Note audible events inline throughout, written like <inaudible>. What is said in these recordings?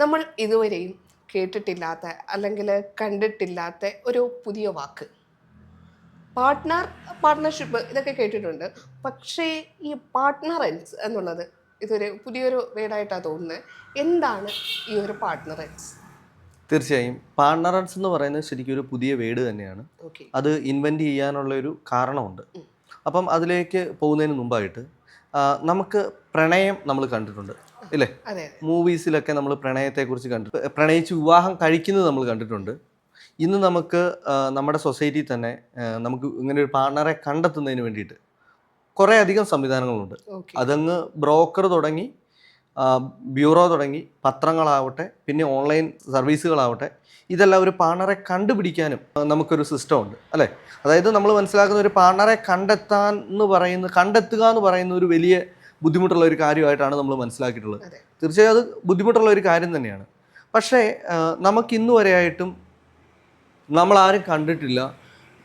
നമ്മൾ ഇതുവരെയും കേട്ടിട്ടില്ലാത്ത അല്ലെങ്കിൽ കണ്ടിട്ടില്ലാത്ത ഒരു പുതിയ വാക്ക്. പാർട്ട്ണർ പാർട്ട്ണർഷിപ്പ് ഇതൊക്കെ കേട്ടിട്ടുണ്ട്. പക്ഷേ ഈ പാർട്ട്ണറൻസ് എന്നുള്ളത് ഇതൊരു പുതിയൊരു വേർഡായിട്ടാണ് തോന്നുന്നത്. എന്താണ് ഈ ഒരു പാർട്ട്ണറൻസ് തീർച്ചയായും. പാർട്ണറൻസ് എന്ന് പറയുന്നത് ശരിക്കും ഒരു പുതിയ വേർഡ് തന്നെയാണ്. ഓക്കെ അത് ഇൻവെന്റ് ചെയ്യാനുള്ള ഒരു കാരണമുണ്ട് അപ്പം അതിലേക്ക് പോകുന്നതിന് മുമ്പായിട്ട് നമുക്ക് പ്രണയം നമ്മൾ കണ്ടിട്ടുണ്ട്. ഇല്ലേ? മൂവീസിലൊക്കെ നമ്മൾ പ്രണയത്തെക്കുറിച്ച് കണ്ടിട്ടുണ്ട് പ്രണയിച്ച് വിവാഹം കഴിക്കുന്നത് നമ്മൾ കണ്ടിട്ടുണ്ട്. ഇന്ന് നമുക്ക് നമ്മുടെ സൊസൈറ്റി തന്നെ നമുക്ക് ഇങ്ങനെ ഒരു പാർട്ണറെ കണ്ടെത്തുന്നതിന് വേണ്ടിയിട്ട് കുറേ അധികം സംവിധാനങ്ങളുണ്ട്. അതങ്ങ് ബ്രോക്കർ തുടങ്ങി ബ്യൂറോ തുടങ്ങി പത്രങ്ങളാവട്ടെ പിന്നെ ഓൺലൈൻ സർവീസുകളാവട്ടെ ഇതെല്ലാം ഒരു പാർട്ണറെ കണ്ടുപിടിക്കാനും നമുക്കൊരു സിസ്റ്റം ഉണ്ട് അല്ലേ? അതായത് നമ്മൾ മനസ്സിലാക്കുന്ന ഒരു പാർട്ണറെ കണ്ടെത്താൻ എന്ന് പറയുന്ന കണ്ടെത്തുക എന്ന് പറയുന്ന ഒരു വലിയ ബുദ്ധിമുട്ടുള്ള ഒരു കാര്യമായിട്ടാണ് നമ്മൾ മനസ്സിലാക്കിയിട്ടുള്ളത്. തീർച്ചയായും അത് ബുദ്ധിമുട്ടുള്ള ഒരു കാര്യം തന്നെയാണ്. പക്ഷേ നമുക്ക് ഇന്ന് വരെയായിട്ടും നമ്മൾ ആരും കണ്ടിട്ടില്ല.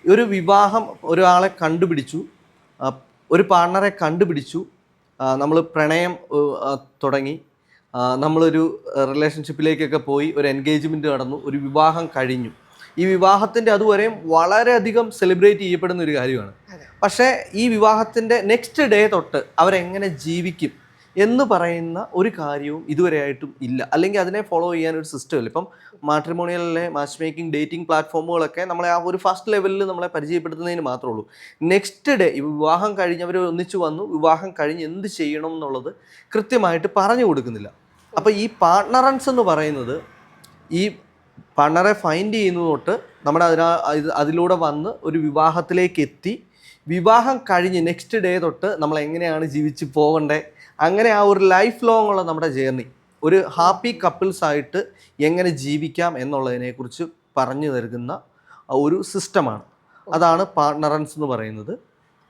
ഒരു വിവാഹം ഒരാളെ കണ്ടുപിടിച്ചു ഒരു പാർട്ണറെ കണ്ടുപിടിച്ചു നമ്മൾ പ്രണയം തുടങ്ങി നമ്മളൊരു റിലേഷൻഷിപ്പിലേക്കൊക്കെ പോയി ഒരു എൻഗേജ്മെന്റ് നടന്നു ഒരു വിവാഹം കഴിഞ്ഞു. ഈ വിവാഹത്തിന്റെ അതുവരെയും വളരെയധികം സെലിബ്രേറ്റ് ചെയ്യപ്പെടുന്ന ഒരു കാര്യമാണ്. പക്ഷേ ഈ വിവാഹത്തിന്റെ നെക്സ്റ്റ് ഡേ തൊട്ട് അവരെങ്ങനെ ജീവിക്കും എന്ന് പറയുന്ന ഒരു കാര്യവും ഇതുവരെയായിട്ടും ഇല്ല. അല്ലെങ്കിൽ അതിനെ ഫോളോ ചെയ്യാൻ ഒരു സിസ്റ്റം ഇല്ല. ഇപ്പം മാട്രിമോണിയലിലെ മാച്ച് മേക്കിംഗ് ഡേറ്റിംഗ് പ്ലാറ്റ്ഫോമുകളൊക്കെ നമ്മളെ ആ ഒരു ഫസ്റ്റ് ലെവലിൽ നമ്മളെ പരിചയപ്പെടുത്തുന്നതിന് മാത്രമേ ഉള്ളൂ. നെക്സ്റ്റ് ഡേ ഈ വിവാഹം കഴിഞ്ഞവർ ഒന്നിച്ചു വന്നു. വിവാഹം കഴിഞ്ഞ് എന്ത് ചെയ്യണം എന്നുള്ളത് കൃത്യമായിട്ട് പറഞ്ഞു കൊടുക്കുന്നില്ല. അപ്പോൾ ഈ പാർട്ട്ണറൻസ് എന്ന് പറയുന്നത് ഈ പാർട്ണറെ ഫൈൻഡ് ചെയ്യുന്നത് തൊട്ട് നമ്മുടെ അതിനാ അതിലൂടെ വന്ന് ഒരു വിവാഹത്തിലേക്ക് എത്തി. വിവാഹം കഴിഞ്ഞ് നെക്സ്റ്റ് ഡേ തൊട്ട് നമ്മൾ എങ്ങനെയാണ് ജീവിച്ച് പോകണ്ടേ? അങ്ങനെ ആ ഒരു ലൈഫ് ലോങ് ഉള്ള നമ്മുടെ ജേർണി ഒരു ഹാപ്പി കപ്പിൾസ് ആയിട്ട് എങ്ങനെ ജീവിക്കാം എന്നുള്ളതിനെക്കുറിച്ച് പറഞ്ഞു തരുന്ന ഒരു സിസ്റ്റമാണ് അതാണ് പാർട്ണറൻസ് എന്ന് പറയുന്നത്.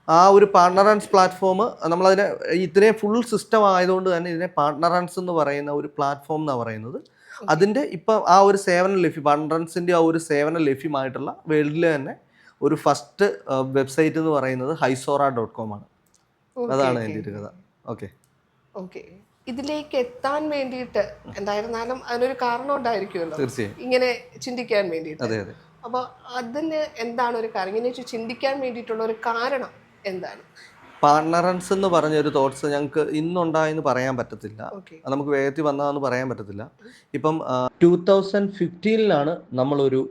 ആ ഒരു പാർട്ണറൻസ് പ്ലാറ്റ്ഫോം നമ്മളതിനെ ഇതിനെ ഫുൾ സിസ്റ്റം ആയതുകൊണ്ട് തന്നെ ഇതിനെ പാർട്ണറൻസ് എന്ന് പറയുന്ന ഒരു പ്ലാറ്റ്ഫോം എന്നാണ് പറയുന്നത്. അതിന്റെ ഇപ്പം ആ ഒരു സേവനം ലഭ്യം വൺഡ്രൻസിന്റെ ആ ഒരു സേവനം ലഭ്യമായിട്ടുള്ള വേൾഡിലെ തന്നെ ഒരു ഫസ്റ്റ് വെബ്സൈറ്റ് എന്ന് പറയുന്നത് ഹൈസോറ ഡോട്ട് കോം ആണ് അതാണ് എന്റെ ഒരു കഥ. ഓക്കെ ഓക്കെ ഇതിലേക്ക് എത്താൻ വേണ്ടിയിട്ട് എന്തായിരുന്നാലും അതിനൊരു കാരണം ഉണ്ടായിരിക്കുമല്ലോ. തീർച്ചയായും. ഇങ്ങനെ ചിന്തിക്കാൻ വേണ്ടിയിട്ട്. അതെ അതെ. അപ്പോൾ അതിന് എന്താണ് ഒരു കാരണം ഇങ്ങനെ ചിന്തിക്കാൻ വേണ്ടിയിട്ടുള്ള ഒരു കാരണം എന്താണ്? പാർട്ണറൻസ് എന്ന് പറഞ്ഞ ഒരു തോട്ട്സ് ഞങ്ങൾക്ക് ഇന്നുണ്ടായെന്ന് പറയാൻ പറ്റത്തില്ല. നമുക്ക് വേഗത്തിൽ വന്നതെന്ന് പറയാൻ പറ്റത്തില്ല. ഇപ്പം ടൂ തൗസൻഡ് ഫിഫ്റ്റീനിലാണ് നമ്മളൊരു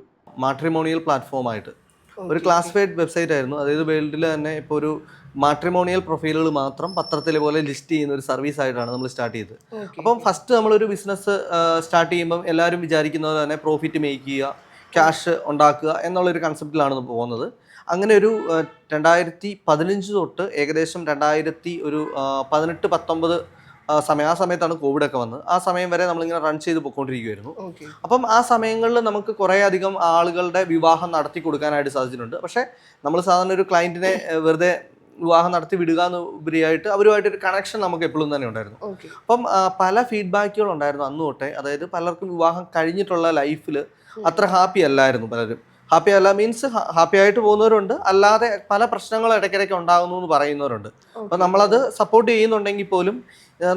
മാട്രിമോണിയൽ പ്ലാറ്റ്ഫോമായിട്ട് ഒരു ക്ലാസിഫൈഡ് വെബ്സൈറ്റ് ആയിരുന്നു. അതായത് വേൾഡിൽ തന്നെ ഇപ്പോൾ ഒരു മാട്രിമോണിയൽ പ്രൊഫൈലുകൾ മാത്രം പത്രത്തിലെ പോലെ ലിസ്റ്റ് ചെയ്യുന്ന ഒരു സർവീസ് ആയിട്ടാണ് നമ്മൾ സ്റ്റാർട്ട് ചെയ്തത്. അപ്പം ഫസ്റ്റ് നമ്മളൊരു ബിസിനസ് സ്റ്റാർട്ട് ചെയ്യുമ്പം എല്ലാവരും വിചാരിക്കുന്നത് തന്നെ പ്രോഫിറ്റ് മേക്ക് ചെയ്യുക ക്യാഷ് ഉണ്ടാക്കുക എന്നുള്ളൊരു കൺസെപ്റ്റിലാണ് പോകുന്നത്. അങ്ങനെ ഒരു രണ്ടായിരത്തി പതിനഞ്ച് തൊട്ട് ഏകദേശം രണ്ടായിരത്തി ഒരു പതിനെട്ട് പത്തൊമ്പത് സമയം ആ സമയത്താണ് കോവിഡൊക്കെ വന്നത്. ആ സമയം വരെ നമ്മളിങ്ങനെ റൺ ചെയ്ത് പോയിക്കൊണ്ടിരിക്കുമായിരുന്നു ഓക്കെ അപ്പം ആ സമയങ്ങളിൽ നമുക്ക് കുറേ അധികം ആളുകളുടെ വിവാഹം നടത്തി കൊടുക്കാനായിട്ട് സാധിച്ചിട്ടുണ്ട്. പക്ഷേ നമ്മൾ സാധാരണ ഒരു ക്ലയന്റിനെ വെറുതെ വിവാഹം നടത്തി വിടുക എന്ന് ഉപരിയായിട്ട് അവരുമായിട്ട് ഒരു കണക്ഷൻ നമുക്ക് എപ്പോഴും തന്നെ ഉണ്ടായിരുന്നു. അപ്പം പല ഫീഡ്ബാക്കുകൾ ഉണ്ടായിരുന്നു അന്ന് തൊട്ടേ. അതായത് പലർക്കും വിവാഹം കഴിഞ്ഞിട്ടുള്ള ലൈഫിൽ അത്ര ഹാപ്പി അല്ലായിരുന്നു പലരും. ഹാപ്പി അല്ല മീൻസ് ഹാപ്പി ആയിട്ട് പോകുന്നവരുണ്ട്. അല്ലാതെ പല പ്രശ്നങ്ങൾ ഇടയ്ക്കിടയ്ക്ക് ഉണ്ടാകുന്നു എന്ന് പറയുന്നവരുണ്ട്. അപ്പം നമ്മളത് സപ്പോർട്ട് ചെയ്യുന്നുണ്ടെങ്കിൽ പോലും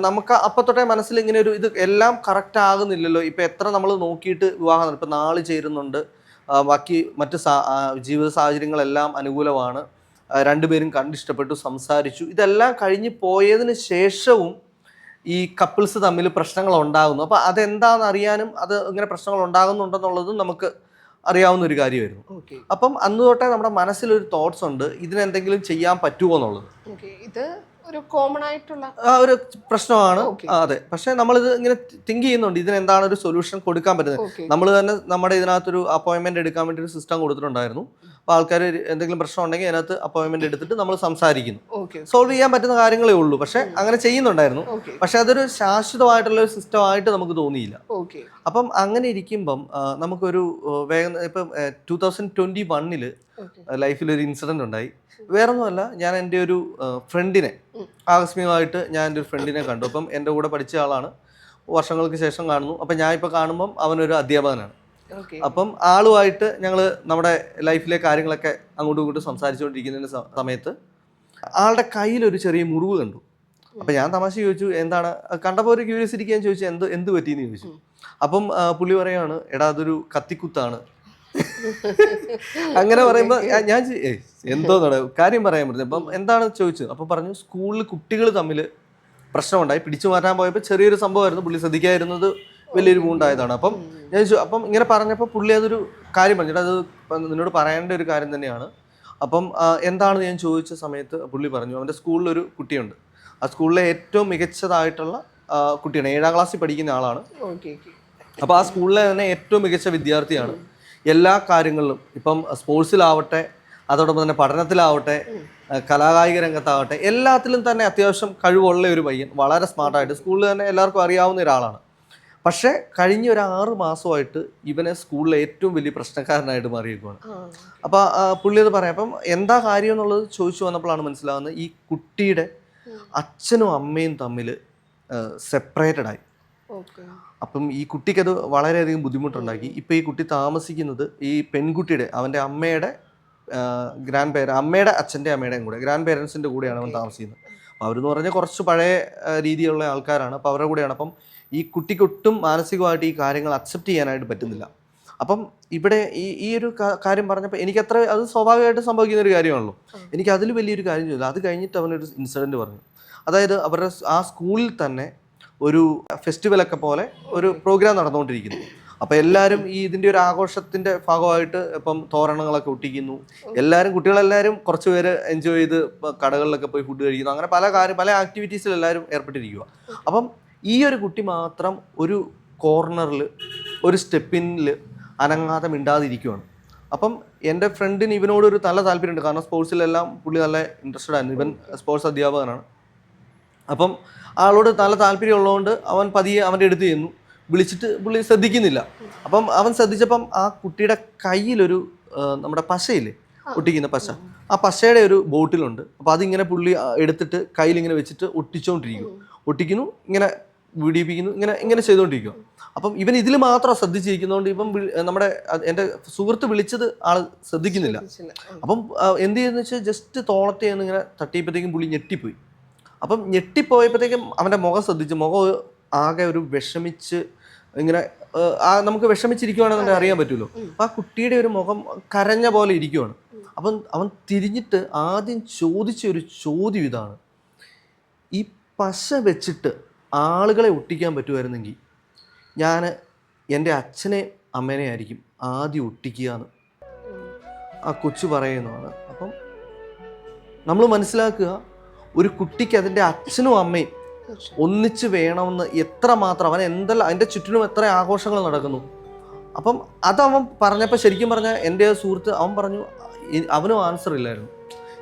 നമുക്ക് അപ്പം തൊട്ടേ മനസ്സിൽ ഇങ്ങനെ ഒരു ഇത് എല്ലാം കറക്റ്റ് ആകുന്നില്ലല്ലോ. ഇപ്പം എത്ര നമ്മൾ നോക്കിയിട്ട് വിവാഹം ഇപ്പൊ നാൾ ചേരുന്നുണ്ട്. ബാക്കി മറ്റ് ജീവിത സാഹചര്യങ്ങളെല്ലാം അനുകൂലമാണ്. രണ്ടുപേരും കണ്ടിഷ്ടപ്പെട്ടു സംസാരിച്ചു. ഇതെല്ലാം കഴിഞ്ഞ് പോയതിന് ശേഷവും ഈ കപ്പിൾസ് തമ്മിൽ പ്രശ്നങ്ങൾ ഉണ്ടാകുന്നു. അപ്പോൾ അതെന്താണെന്ന് അറിയാനും അത് ഇങ്ങനെ പ്രശ്നങ്ങൾ ഉണ്ടാകുന്നുണ്ടെന്നുള്ളതും നമുക്ക് അറിയാവുന്ന ഒരു കാര്യമായിരുന്നു. അപ്പം അന്ന് തൊട്ടേ നമ്മുടെ മനസ്സിലൊരു തോട്ട്സ് ഉണ്ട് ഇതിനെന്തെങ്കിലും ചെയ്യാൻ പറ്റുമോ എന്നുള്ളത്. ഇത് ഒരു കോമൺ ആയിട്ടുള്ള ആ ഒരു പ്രശ്നമാണ്. അതെ. പക്ഷെ നമ്മളിത് ഇങ്ങനെ തിങ്ക് ചെയ്യുന്നുണ്ട്. ഇതിന് എന്താണ് ഒരു സൊല്യൂഷൻ കൊടുക്കാൻ പറ്റുന്നത്? നമ്മൾ തന്നെ നമ്മുടെ ഇതിനകത്തൊരു അപ്പോയിൻമെന്റ് എടുക്കാൻ വേണ്ടി ഒരു സിസ്റ്റം കൊടുത്തിട്ടുണ്ടായിരുന്നു. അപ്പോൾ ആൾക്കാർ എന്തെങ്കിലും പ്രശ്നം ഉണ്ടെങ്കിൽ അതിനകത്ത് അപ്പോയിൻമെന്റ് എടുത്തിട്ട് നമ്മൾ സംസാരിക്കുന്നു. സോൾവ് ചെയ്യാൻ പറ്റുന്ന കാര്യങ്ങളേ ഉള്ളൂ. പക്ഷെ അങ്ങനെ ചെയ്യുന്നുണ്ടായിരുന്നു. പക്ഷെ അതൊരു ശാശ്വതമായിട്ടുള്ള ഒരു സിസ്റ്റം ആയിട്ട് നമുക്ക് തോന്നിയില്ല. അപ്പം അങ്ങനെ ഇരിക്കുമ്പം നമുക്കൊരു വേഗം ഇപ്പം ടൂ തൗസൻഡ് ട്വന്റി വണ്ണിൽ ലൈഫിൽ ഒരു ഇൻസിഡന്റ് ഉണ്ടായി. വേറൊന്നുമല്ല ഞാൻ എന്റെ ഒരു ഫ്രണ്ടിനെ. ആകസ്മികമായിട്ട് ഞാൻ എന്റെ ഒരു ഫ്രണ്ടിനെ കണ്ടു. അപ്പം എന്റെ കൂടെ പഠിച്ച ആളാണ്. വർഷങ്ങൾക്ക് ശേഷം കാണുന്നു. അപ്പം ഞാൻ ഇപ്പോൾ കാണുമ്പം അവനൊരു അധ്യാപകനാണ്. അപ്പം ആളുമായിട്ട് ഞങ്ങൾ നമ്മുടെ ലൈഫിലെ കാര്യങ്ങളൊക്കെ അങ്ങോട്ടും ഇങ്ങോട്ടും സംസാരിച്ചുകൊണ്ടിരിക്കുന്ന സ- സമയത്ത് ആളുടെ കയ്യിലൊരു ചെറിയ മുറിവ് കണ്ടു. അപ്പം ഞാൻ തമാശ ചോദിച്ചു എന്താണ്? കണ്ടപ്പോൾ ഒരു ക്യൂരിയസിറ്റിക്ക് ഞാൻ ചോദിച്ചു എന്ത് എന്ത് പറ്റിയെന്ന്? ചോദിച്ചു. അപ്പം പുള്ളി പറയാണ് എടാ അതൊരു കത്തിക്കുത്താണ്. അങ്ങനെ പറയുമ്പോൾ ഞാൻ- എന്തോ കാര്യം പറയാൻ പറ്റുന്നത്. അപ്പം എന്താണ് ചോദിച്ചത്? അപ്പം പറഞ്ഞു സ്കൂളിൽ കുട്ടികൾ തമ്മിൽ പ്രശ്നമുണ്ടായി. പിടിച്ചു മാറ്റാൻ പോയപ്പോൾ ചെറിയൊരു സംഭവമായിരുന്നു. പുള്ളി ശ്രദ്ധിക്കാതിരുന്നത് വലിയൊരു മൂണ്ടായതാണ് അപ്പം ഞാൻ ചോദിച്ചു അപ്പം ഇങ്ങനെ പറഞ്ഞപ്പോൾ പുള്ളി അതൊരു കാര്യം പറഞ്ഞു. "എടാ, അത് നിന്നോട് പറയേണ്ട ഒരു കാര്യം തന്നെയാണ്. അപ്പം എന്താണെന്ന് ഞാൻ ചോദിച്ച സമയത്ത് പുള്ളി പറഞ്ഞു അവന്റെ സ്കൂളിലൊരു കുട്ടിയുണ്ട്. ആ സ്കൂളിലെ ഏറ്റവും മികച്ചതായിട്ടുള്ള കുട്ടിയാണ്. ഏഴാം ക്ലാസ്സിൽ പഠിക്കുന്ന ആളാണ്. അപ്പോൾ ആ സ്കൂളിലെ തന്നെ ഏറ്റവും മികച്ച വിദ്യാർത്ഥിയാണ്. എല്ലാ കാര്യങ്ങളിലും ഇപ്പം സ്പോർട്സിലാവട്ടെ അതോടൊപ്പം തന്നെ പഠനത്തിലാവട്ടെ കലാകായിക രംഗത്താവട്ടെ എല്ലാത്തിലും തന്നെ അത്യാവശ്യം കഴിവുള്ള ഒരു പയ്യൻ വളരെ സ്മാർട്ടായിട്ട് സ്കൂളിൽ തന്നെ എല്ലാവർക്കും അറിയാവുന്ന ഒരാളാണ്. പക്ഷേ കഴിഞ്ഞ ഒരു ആറ് മാസമായിട്ട് ഇവനെ സ്കൂളിലെ ഏറ്റവും വലിയ പ്രശ്നക്കാരനായിട്ട് മാറിയിരിക്കുകയാണ് ആ. അപ്പോൾ പുള്ളി അത് പറയാം അപ്പം എന്താ കാര്യം എന്നുള്ളത് ചോദിച്ചു വന്നപ്പോഴാണ് മനസ്സിലാവുന്നത് ഈ കുട്ടിയുടെ അച്ഛനും അമ്മയും തമ്മിൽ സെപ്പറേറ്റഡായി അപ്പം ഈ കുട്ടിക്കത് വളരെയധികം ബുദ്ധിമുട്ടുണ്ടാക്കി. ഇപ്പം ഈ കുട്ടി താമസിക്കുന്നത് ഈ പെൺകുട്ടിയുടെ അവന്റെ അമ്മയുടെ ഗ്രാൻഡ് പേര അമ്മയുടെ അച്ഛന്റെ അമ്മയുടെയും കൂടെ ഗ്രാൻഡ് പേരൻസിന്റെ കൂടെയാണ് അവൻ താമസിക്കുന്നത്. അപ്പോൾ അവരെന്ന് പറഞ്ഞാൽ കുറച്ച് പഴയ രീതിയിലുള്ള ആൾക്കാരാണ്. അപ്പോൾ അവരുടെ കൂടെയാണ്. അപ്പം ഈ കുട്ടിക്കൊട്ടും മാനസികമായിട്ട് ഈ കാര്യങ്ങൾ അക്സെപ്റ്റ് ചെയ്യാനായിട്ട് പറ്റുന്നില്ല. അപ്പം ഇവിടെ ഈ ഈ ഒരു കാര്യം പറഞ്ഞപ്പോൾ എനിക്ക് എനിക്കത്ര അത് സ്വാഭാവികമായിട്ട് സംഭവിക്കുന്ന ഒരു കാര്യമാണല്ലോ. എനിക്ക് അതിൽ വലിയൊരു കാര്യം ചോദിച്ചു. അത് കഴിഞ്ഞിട്ട് അവനൊരു ഇൻസിഡന്റ് പറഞ്ഞു. അതായത് അവരുടെ ആ സ്കൂളിൽ തന്നെ ഒരു ഫെസ്റ്റിവലൊക്കെ പോലെ ഒരു പ്രോഗ്രാം നടന്നുകൊണ്ടിരിക്കുന്നു. അപ്പോൾ എല്ലാവരും ഈ ഇതിന്റെ ഒരു ആഘോഷത്തിന്റെ ഭാഗമായിട്ട് ഇപ്പം തോരണങ്ങളൊക്കെ ഒട്ടിക്കുന്നു. എല്ലാവരും കുട്ടികളെല്ലാവരും കുറച്ച് പേര് എൻജോയ് ചെയ്ത് കടകളിലൊക്കെ പോയി ഫുഡ് കഴിക്കുന്നു. അങ്ങനെ പല കാര്യം പല ആക്ടിവിറ്റീസിൽ എല്ലാവരും ഏർപ്പെട്ടിരിക്കുക അപ്പം ഈ ഒരു കുട്ടി മാത്രം ഒരു കോർണറിൽ ഒരു സ്റ്റെപ്പിനിൽ അനങ്ങാതെ മിണ്ടാതിരിക്കുകയാണ് അപ്പം എന്റെ ഫ്രണ്ടിന് ഇവനോട് ഒരു നല്ല താല്പര്യമുണ്ട്. കാരണം സ്പോർട്സിലെല്ലാം പുള്ളി നല്ല ഇൻട്രസ്റ്റഡ് ആയിരുന്നു ഇവൻ സ്പോർട്സ് അധ്യാപകനാണ്. അപ്പം ആളോട് നല്ല താല്പര്യമുള്ളതുകൊണ്ട് അവൻ പതിയെ അവന്റെ അടുത്ത് ചെന്നു. വിളിച്ചിട്ട് പുള്ളി ശ്രദ്ധിക്കുന്നില്ല. അപ്പം അവൻ ശ്രദ്ധിച്ചപ്പം ആ കുട്ടിയുടെ കയ്യിലൊരു നമ്മുടെ പശയില്ലേ? ഒട്ടിക്കുന്ന പശ. ആ പശയുടെ ഒരു ബോട്ടിലുണ്ട്. അപ്പോൾ അതിങ്ങനെ പുള്ളി എടുത്തിട്ട് കയ്യിലിങ്ങനെ വെച്ചിട്ട് ഒട്ടിച്ചുകൊണ്ടിരിക്കും ഒട്ടിക്കുന്നു ഇങ്ങനെ വീടിപ്പിക്കുന്നു ഇങ്ങനെ ഇങ്ങനെ ചെയ്തുകൊണ്ടിരിക്കും അപ്പം ഇവൻ ഇതിൽ മാത്രം ശ്രദ്ധിച്ചിരിക്കുന്നതുകൊണ്ട് ഇപ്പം നമ്മുടെ എന്റെ സുഹൃത്ത് വിളിച്ചത് ആൾ ശ്രദ്ധിക്കുന്നില്ല. അപ്പം എന്ത് ചെയ്യുന്ന വെച്ചാൽ ജസ്റ്റ് തോളത്തെ ഇങ്ങനെ തട്ടിയപ്പോഴത്തേക്കും പുള്ളി ഞെട്ടിപ്പോയി. അപ്പം ഞെട്ടിപ്പോയപ്പോഴത്തേക്കും അവന്റെ മുഖം ശ്രദ്ധിച്ചു. മുഖം ആകെ ഒരു വിഷമിച്ച് ഇങ്ങനെ ആ, നമുക്ക് വിഷമിച്ചിരിക്കുവാണെന്നുണ്ടെങ്കിൽ അറിയാൻ പറ്റുമല്ലോ. അപ്പം ആ കുട്ടിയുടെ ഒരു മുഖം കരഞ്ഞ പോലെ ഇരിക്കുവാണ്. അപ്പം അവൻ തിരിഞ്ഞിട്ട് ആദ്യം ചോദിച്ച ഒരു ചോദ്യം ഇതാണ്. ഈ പശ വെച്ചിട്ട് ആളുകളെ ഒട്ടിക്കാൻ പറ്റുമായിരുന്നെങ്കിൽ ഞാൻ എന്റെ അച്ഛനെ അമ്മേനെ ആയിരിക്കും ആദ്യം ഒട്ടിക്കുക എന്ന്. ആ കൊച്ചു പറയുന്നതാണ്. അപ്പം നമ്മൾ മനസ്സിലാക്കുക ഒരു കുട്ടിക്ക് അതിന്റെ അച്ഛനും അമ്മയും ഒന്നിച്ച് വേണമെന്ന് എത്ര മാത്രം അവൻ എന്തെല്ലാം അതിന്റെ ചുറ്റിനും എത്ര ആഘോഷങ്ങൾ നടക്കുന്നു. അപ്പം അതവൻ പറഞ്ഞപ്പോൾ ശരിക്കും പറഞ്ഞാൽ എന്റെ സുഹൃത്ത് അവൻ പറഞ്ഞു "ഇ- അവനും ആൻസർ ഇല്ലായിരുന്നു.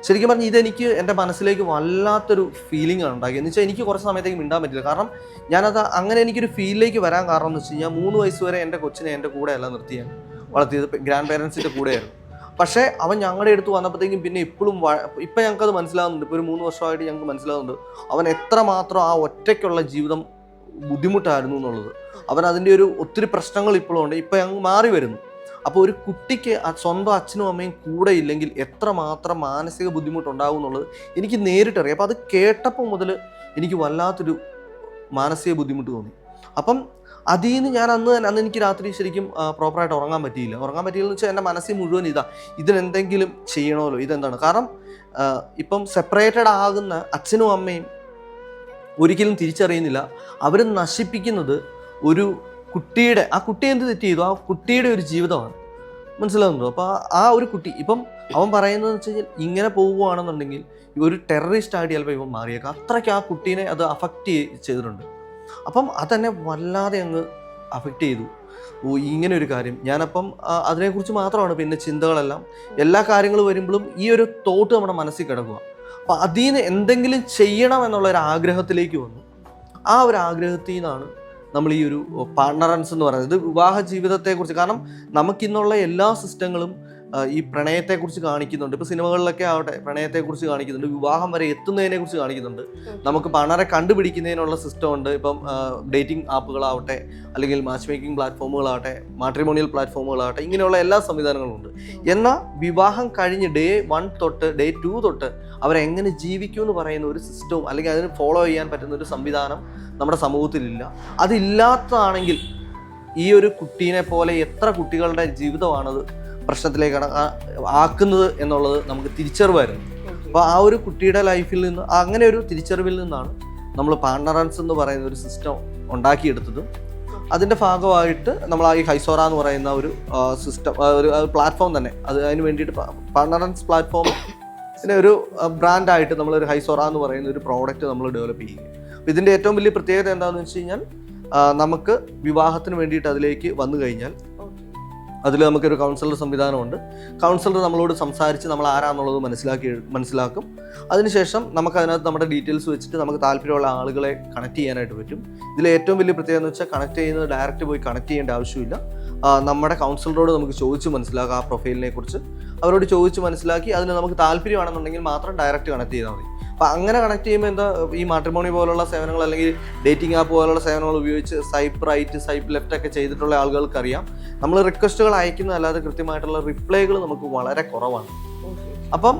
ശരിക്കും പറഞ്ഞാൽ ഇതെനിക്ക് എന്റെ മനസ്സിലേക്ക് വല്ലാത്തൊരു ഫീലിംഗ് ആണ് ഉണ്ടാക്കിയത്. എന്ന് വെച്ചാൽ എനിക്ക് കുറച്ച് സമയത്തേക്ക് മിണ്ടാൻ പറ്റില്ല. കാരണം ഞാനത് അങ്ങനെ എനിക്കൊരു ഫീലിലേക്ക് വരാൻ കാരണം എന്ന് വെച്ച് കഴിഞ്ഞാൽ മൂന്ന് വയസ്സ് വരെ എന്റെ കൊച്ചിനെ എന്റെ കൂടെയല്ല നിർത്തിയാണ് വളർത്തിയത്. ഗ്രാൻഡ് പേരൻസിന്റെ കൂടെയായിരുന്നു. പക്ഷേ അവൻ ഞങ്ങളുടെ അടുത്ത് വന്നപ്പോഴത്തേക്കും പിന്നെ ഇപ്പോഴും ഇപ്പം ഞങ്ങൾക്കത് മനസ്സിലാകുന്നുണ്ട് ഇപ്പോൾ ഒരു മൂന്ന് വർഷമായിട്ട് ഞങ്ങൾക്ക് മനസ്സിലാകുന്നുണ്ട് അവൻ എത്രമാത്രം ആ ഒറ്റയ്ക്കുള്ള ജീവിതം ബുദ്ധിമുട്ടായിരുന്നു എന്നുള്ളത്. അവൻ അതിന്റെ ഒരു ഒത്തിരി പ്രശ്നങ്ങൾ ഇപ്പോഴും ഉണ്ട്. ഇപ്പം ഞങ്ങൾ മാറി വരുന്നു. അപ്പോൾ ഒരു കുട്ടിക്ക് സ്വന്തം അച്ഛനും അമ്മയും കൂടെ ഇല്ലെങ്കിൽ എത്രമാത്രം മാനസിക ബുദ്ധിമുട്ടുണ്ടാകും എന്നുള്ളത് എനിക്ക് നേരിട്ടറിയാം. അപ്പോൾ അത് കേട്ടപ്പോൾ മുതൽ എനിക്ക് വല്ലാത്തൊരു മാനസിക ബുദ്ധിമുട്ട് തോന്നി. അപ്പം അതിൽ നിന്ന് ഞാൻ അന്ന് തന്നെ അന്ന് എനിക്ക് രാത്രി ശരിക്കും പ്രോപ്പറായിട്ട് ഉറങ്ങാൻ പറ്റിയില്ല. ഉറങ്ങാൻ പറ്റിയില്ലെന്ന് വെച്ചാൽ എന്റെ മനസ്സിൽ മുഴുവൻ ഇതാ ഇതിനെന്തെങ്കിലും ചെയ്യണമല്ലോ ഇതെന്താണ്? കാരണം ഇപ്പം സെപ്പറേറ്റഡ് ആകുന്ന അച്ഛനും അമ്മയും ഒരിക്കലും തിരിച്ചറിയുന്നില്ല. അവർ നശിപ്പിക്കുന്നത് ഒരു കുട്ടിയുടെ ആ കുട്ടി എന്ത് തെറ്റ് ചെയ്തു? ആ കുട്ടിയുടെ ഒരു ജീവിതമാണ്. മനസ്സിലാകുന്നുണ്ടോ അപ്പോൾ ആ ഒരു കുട്ടി ഇപ്പം അവൻ പറയുന്നത് വെച്ച് കഴിഞ്ഞാൽ ഇങ്ങനെ പോവുകയാണെന്നുണ്ടെങ്കിൽ ഒരു ടെററിസ്റ്റ് ആയിട്ട് ചിലപ്പോൾ ഇവൻ മാറിയേക്കാം. അത്രയ്ക്ക് ആ കുട്ടീനെ അത് അഫക്റ്റ് ചെയ്തിട്ടുണ്ട്. അപ്പം അതെന്നെ വല്ലാതെ അങ്ങ് അഫക്റ്റ് ചെയ്തു. ഓ ഇങ്ങനെ ഒരു കാര്യം. ഞാനപ്പം അതിനെക്കുറിച്ച് മാത്രമാണ് പിന്നെ ചിന്തകളെല്ലാം. എല്ലാ കാര്യങ്ങളും വരുമ്പോഴും ഈ ഒരു തോട്ട് നമ്മുടെ മനസ്സിൽ കിടക്കുക. അപ്പം അതിൽ നിന്ന് എന്തെങ്കിലും ചെയ്യണം എന്നുള്ള ഒരു ആഗ്രഹത്തിലേക്ക് വന്നു. ആ ഒരു ആഗ്രഹത്തിൽ നിന്നാണ് നമ്മൾ ഈ ഒരു പാർട്ണറൻസ് എന്ന് പറയുന്നത്. വിവാഹ ജീവിതത്തെക്കുറിച്ച്. കാരണം നമുക്കിന്നുള്ള എല്ലാ സിസ്റ്റങ്ങളും ഈ പ്രണയത്തെക്കുറിച്ച് കാണിക്കുന്നുണ്ട്. ഇപ്പോൾ സിനിമകളിലൊക്കെ ആവട്ടെ പ്രണയത്തെക്കുറിച്ച് കാണിക്കുന്നുണ്ട്. വിവാഹം വരെ എത്തുന്നതിനെ കുറിച്ച് കാണിക്കുന്നുണ്ട് നമുക്ക് പണരെ കണ്ടുപിടിക്കുന്നതിനുള്ള സിസ്റ്റം ഉണ്ട്. ഇപ്പം ഡേറ്റിംഗ് ആപ്പുകളാവട്ടെ അല്ലെങ്കിൽ മാച്ച് മേക്കിംഗ് പ്ലാറ്റ്ഫോമുകളാവട്ടെ മാട്രിമോണിയൽ പ്ലാറ്റ്ഫോമുകളാവട്ടെ ഇങ്ങനെയുള്ള എല്ലാ സംവിധാനങ്ങളും ഉണ്ട്. എന്നാൽ വിവാഹം കഴിഞ്ഞ് ഡേ വൺ തൊട്ട് ഡേ ടു തൊട്ട് അവരെങ്ങനെ ജീവിക്കും എന്ന് പറയുന്ന ഒരു സിസ്റ്റവും അല്ലെങ്കിൽ അതിന് ഫോളോ ചെയ്യാൻ പറ്റുന്ന ഒരു സംവിധാനം നമ്മുടെ സമൂഹത്തിലില്ല. അതില്ലാത്തതാണെങ്കിൽ ഈ ഒരു കുട്ടീനെ പോലെ എത്ര കുട്ടികളുടെ ജീവിതമാണത് പ്രശ്നത്തിലേക്ക് കട- ആ- ആക്കുന്നത് എന്നുള്ളത് നമുക്ക് തിരിച്ചറിവായിരുന്നു. അപ്പോൾ ആ ഒരു കുട്ടിയുടെ ലൈഫിൽ നിന്ന് അങ്ങനെ ഒരു തിരിച്ചറിവിൽ നിന്നാണ് നമ്മൾ പാർട്ണറൻസ് എന്ന് പറയുന്ന ഒരു സിസ്റ്റം ഉണ്ടാക്കിയെടുത്തതും അതിന്റെ ഭാഗമായിട്ട് നമ്മൾ ആ ഈ ഹൈസോറ എന്ന് പറയുന്ന ഒരു സിസ്റ്റം ഒരു പ്ലാറ്റ്ഫോം തന്നെ അത് അതിന് വേണ്ടിയിട്ട് പാർട്ണറൻസ് പ്ലാറ്റ്ഫോം പിന്നെ ഒരു ബ്രാൻഡായിട്ട് നമ്മളൊരു ഹൈസോറ എന്ന് പറയുന്ന ഒരു പ്രോഡക്റ്റ് നമ്മൾ ഡെവലപ്പ് ചെയ്യുക അപ്പോൾ ഇതിന്റെ ഏറ്റവും വലിയ പ്രത്യേകത എന്താണെന്ന് വെച്ച് കഴിഞ്ഞാൽ നമുക്ക് വിവാഹത്തിന് വേണ്ടിയിട്ട് അതിലേക്ക് വന്നു കഴിഞ്ഞാൽ അതിൽ നമുക്കൊരു കൗൺസിലർ സംവിധാനമുണ്ട്. കൗൺസിലർ നമ്മളോട് സംസാരിച്ച് നമ്മൾ ആരാന്നുള്ളത് മനസ്സിലാക്കി മനസ്സിലാക്കും. അതിനുശേഷം നമുക്കതിനകത്ത് നമ്മുടെ ഡീറ്റെയിൽസ് വെച്ചിട്ട് നമുക്ക് താല്പര്യമുള്ള ആളുകളെ കണക്ട് ചെയ്യാനായിട്ട് പറ്റും. ഇതിൽ ഏറ്റവും വലിയ പ്രത്യേകത എന്ന് വെച്ചാൽ കണക്ട് ചെയ്യുന്നത് ഡയറക്റ്റ് പോയി കണക്ട് ചെയ്യേണ്ട ആവശ്യമില്ല. നമ്മുടെ കൗൺസിലറോട് നമുക്ക് ചോദിച്ച് മനസ്സിലാക്കാം ആ പ്രൊഫൈലിനെ കുറിച്ച് അവരോട് ചോദിച്ച് മനസ്സിലാക്കി അതിന് നമുക്ക് താല്പര്യമാണെന്നുണ്ടെങ്കിൽ മാത്രം ഡയറക്റ്റ് കണക്ട് ചെയ്താൽ മതി. അപ്പോൾ അങ്ങനെ കണക്ട് ചെയ്യുമ്പോൾ എന്താ ഈ മാട്രിമോണി പോലുള്ള സേവനങ്ങൾ അല്ലെങ്കിൽ ഡേറ്റിംഗ് ആപ്പ് പോലുള്ള സേവനങ്ങൾ ഉപയോഗിച്ച് സൈപ്പ് റൈറ്റ് സൈപ്പ് ലെഫ്റ്റ് ഒക്കെ ചെയ്തിട്ടുള്ള ആളുകൾക്കറിയാം. നമ്മൾ റിക്വസ്റ്റുകൾ അയക്കുന്നതല്ലാതെ കൃത്യമായിട്ടുള്ള റിപ്ലൈകൾ നമുക്ക് വളരെ കുറവാണ്. അപ്പം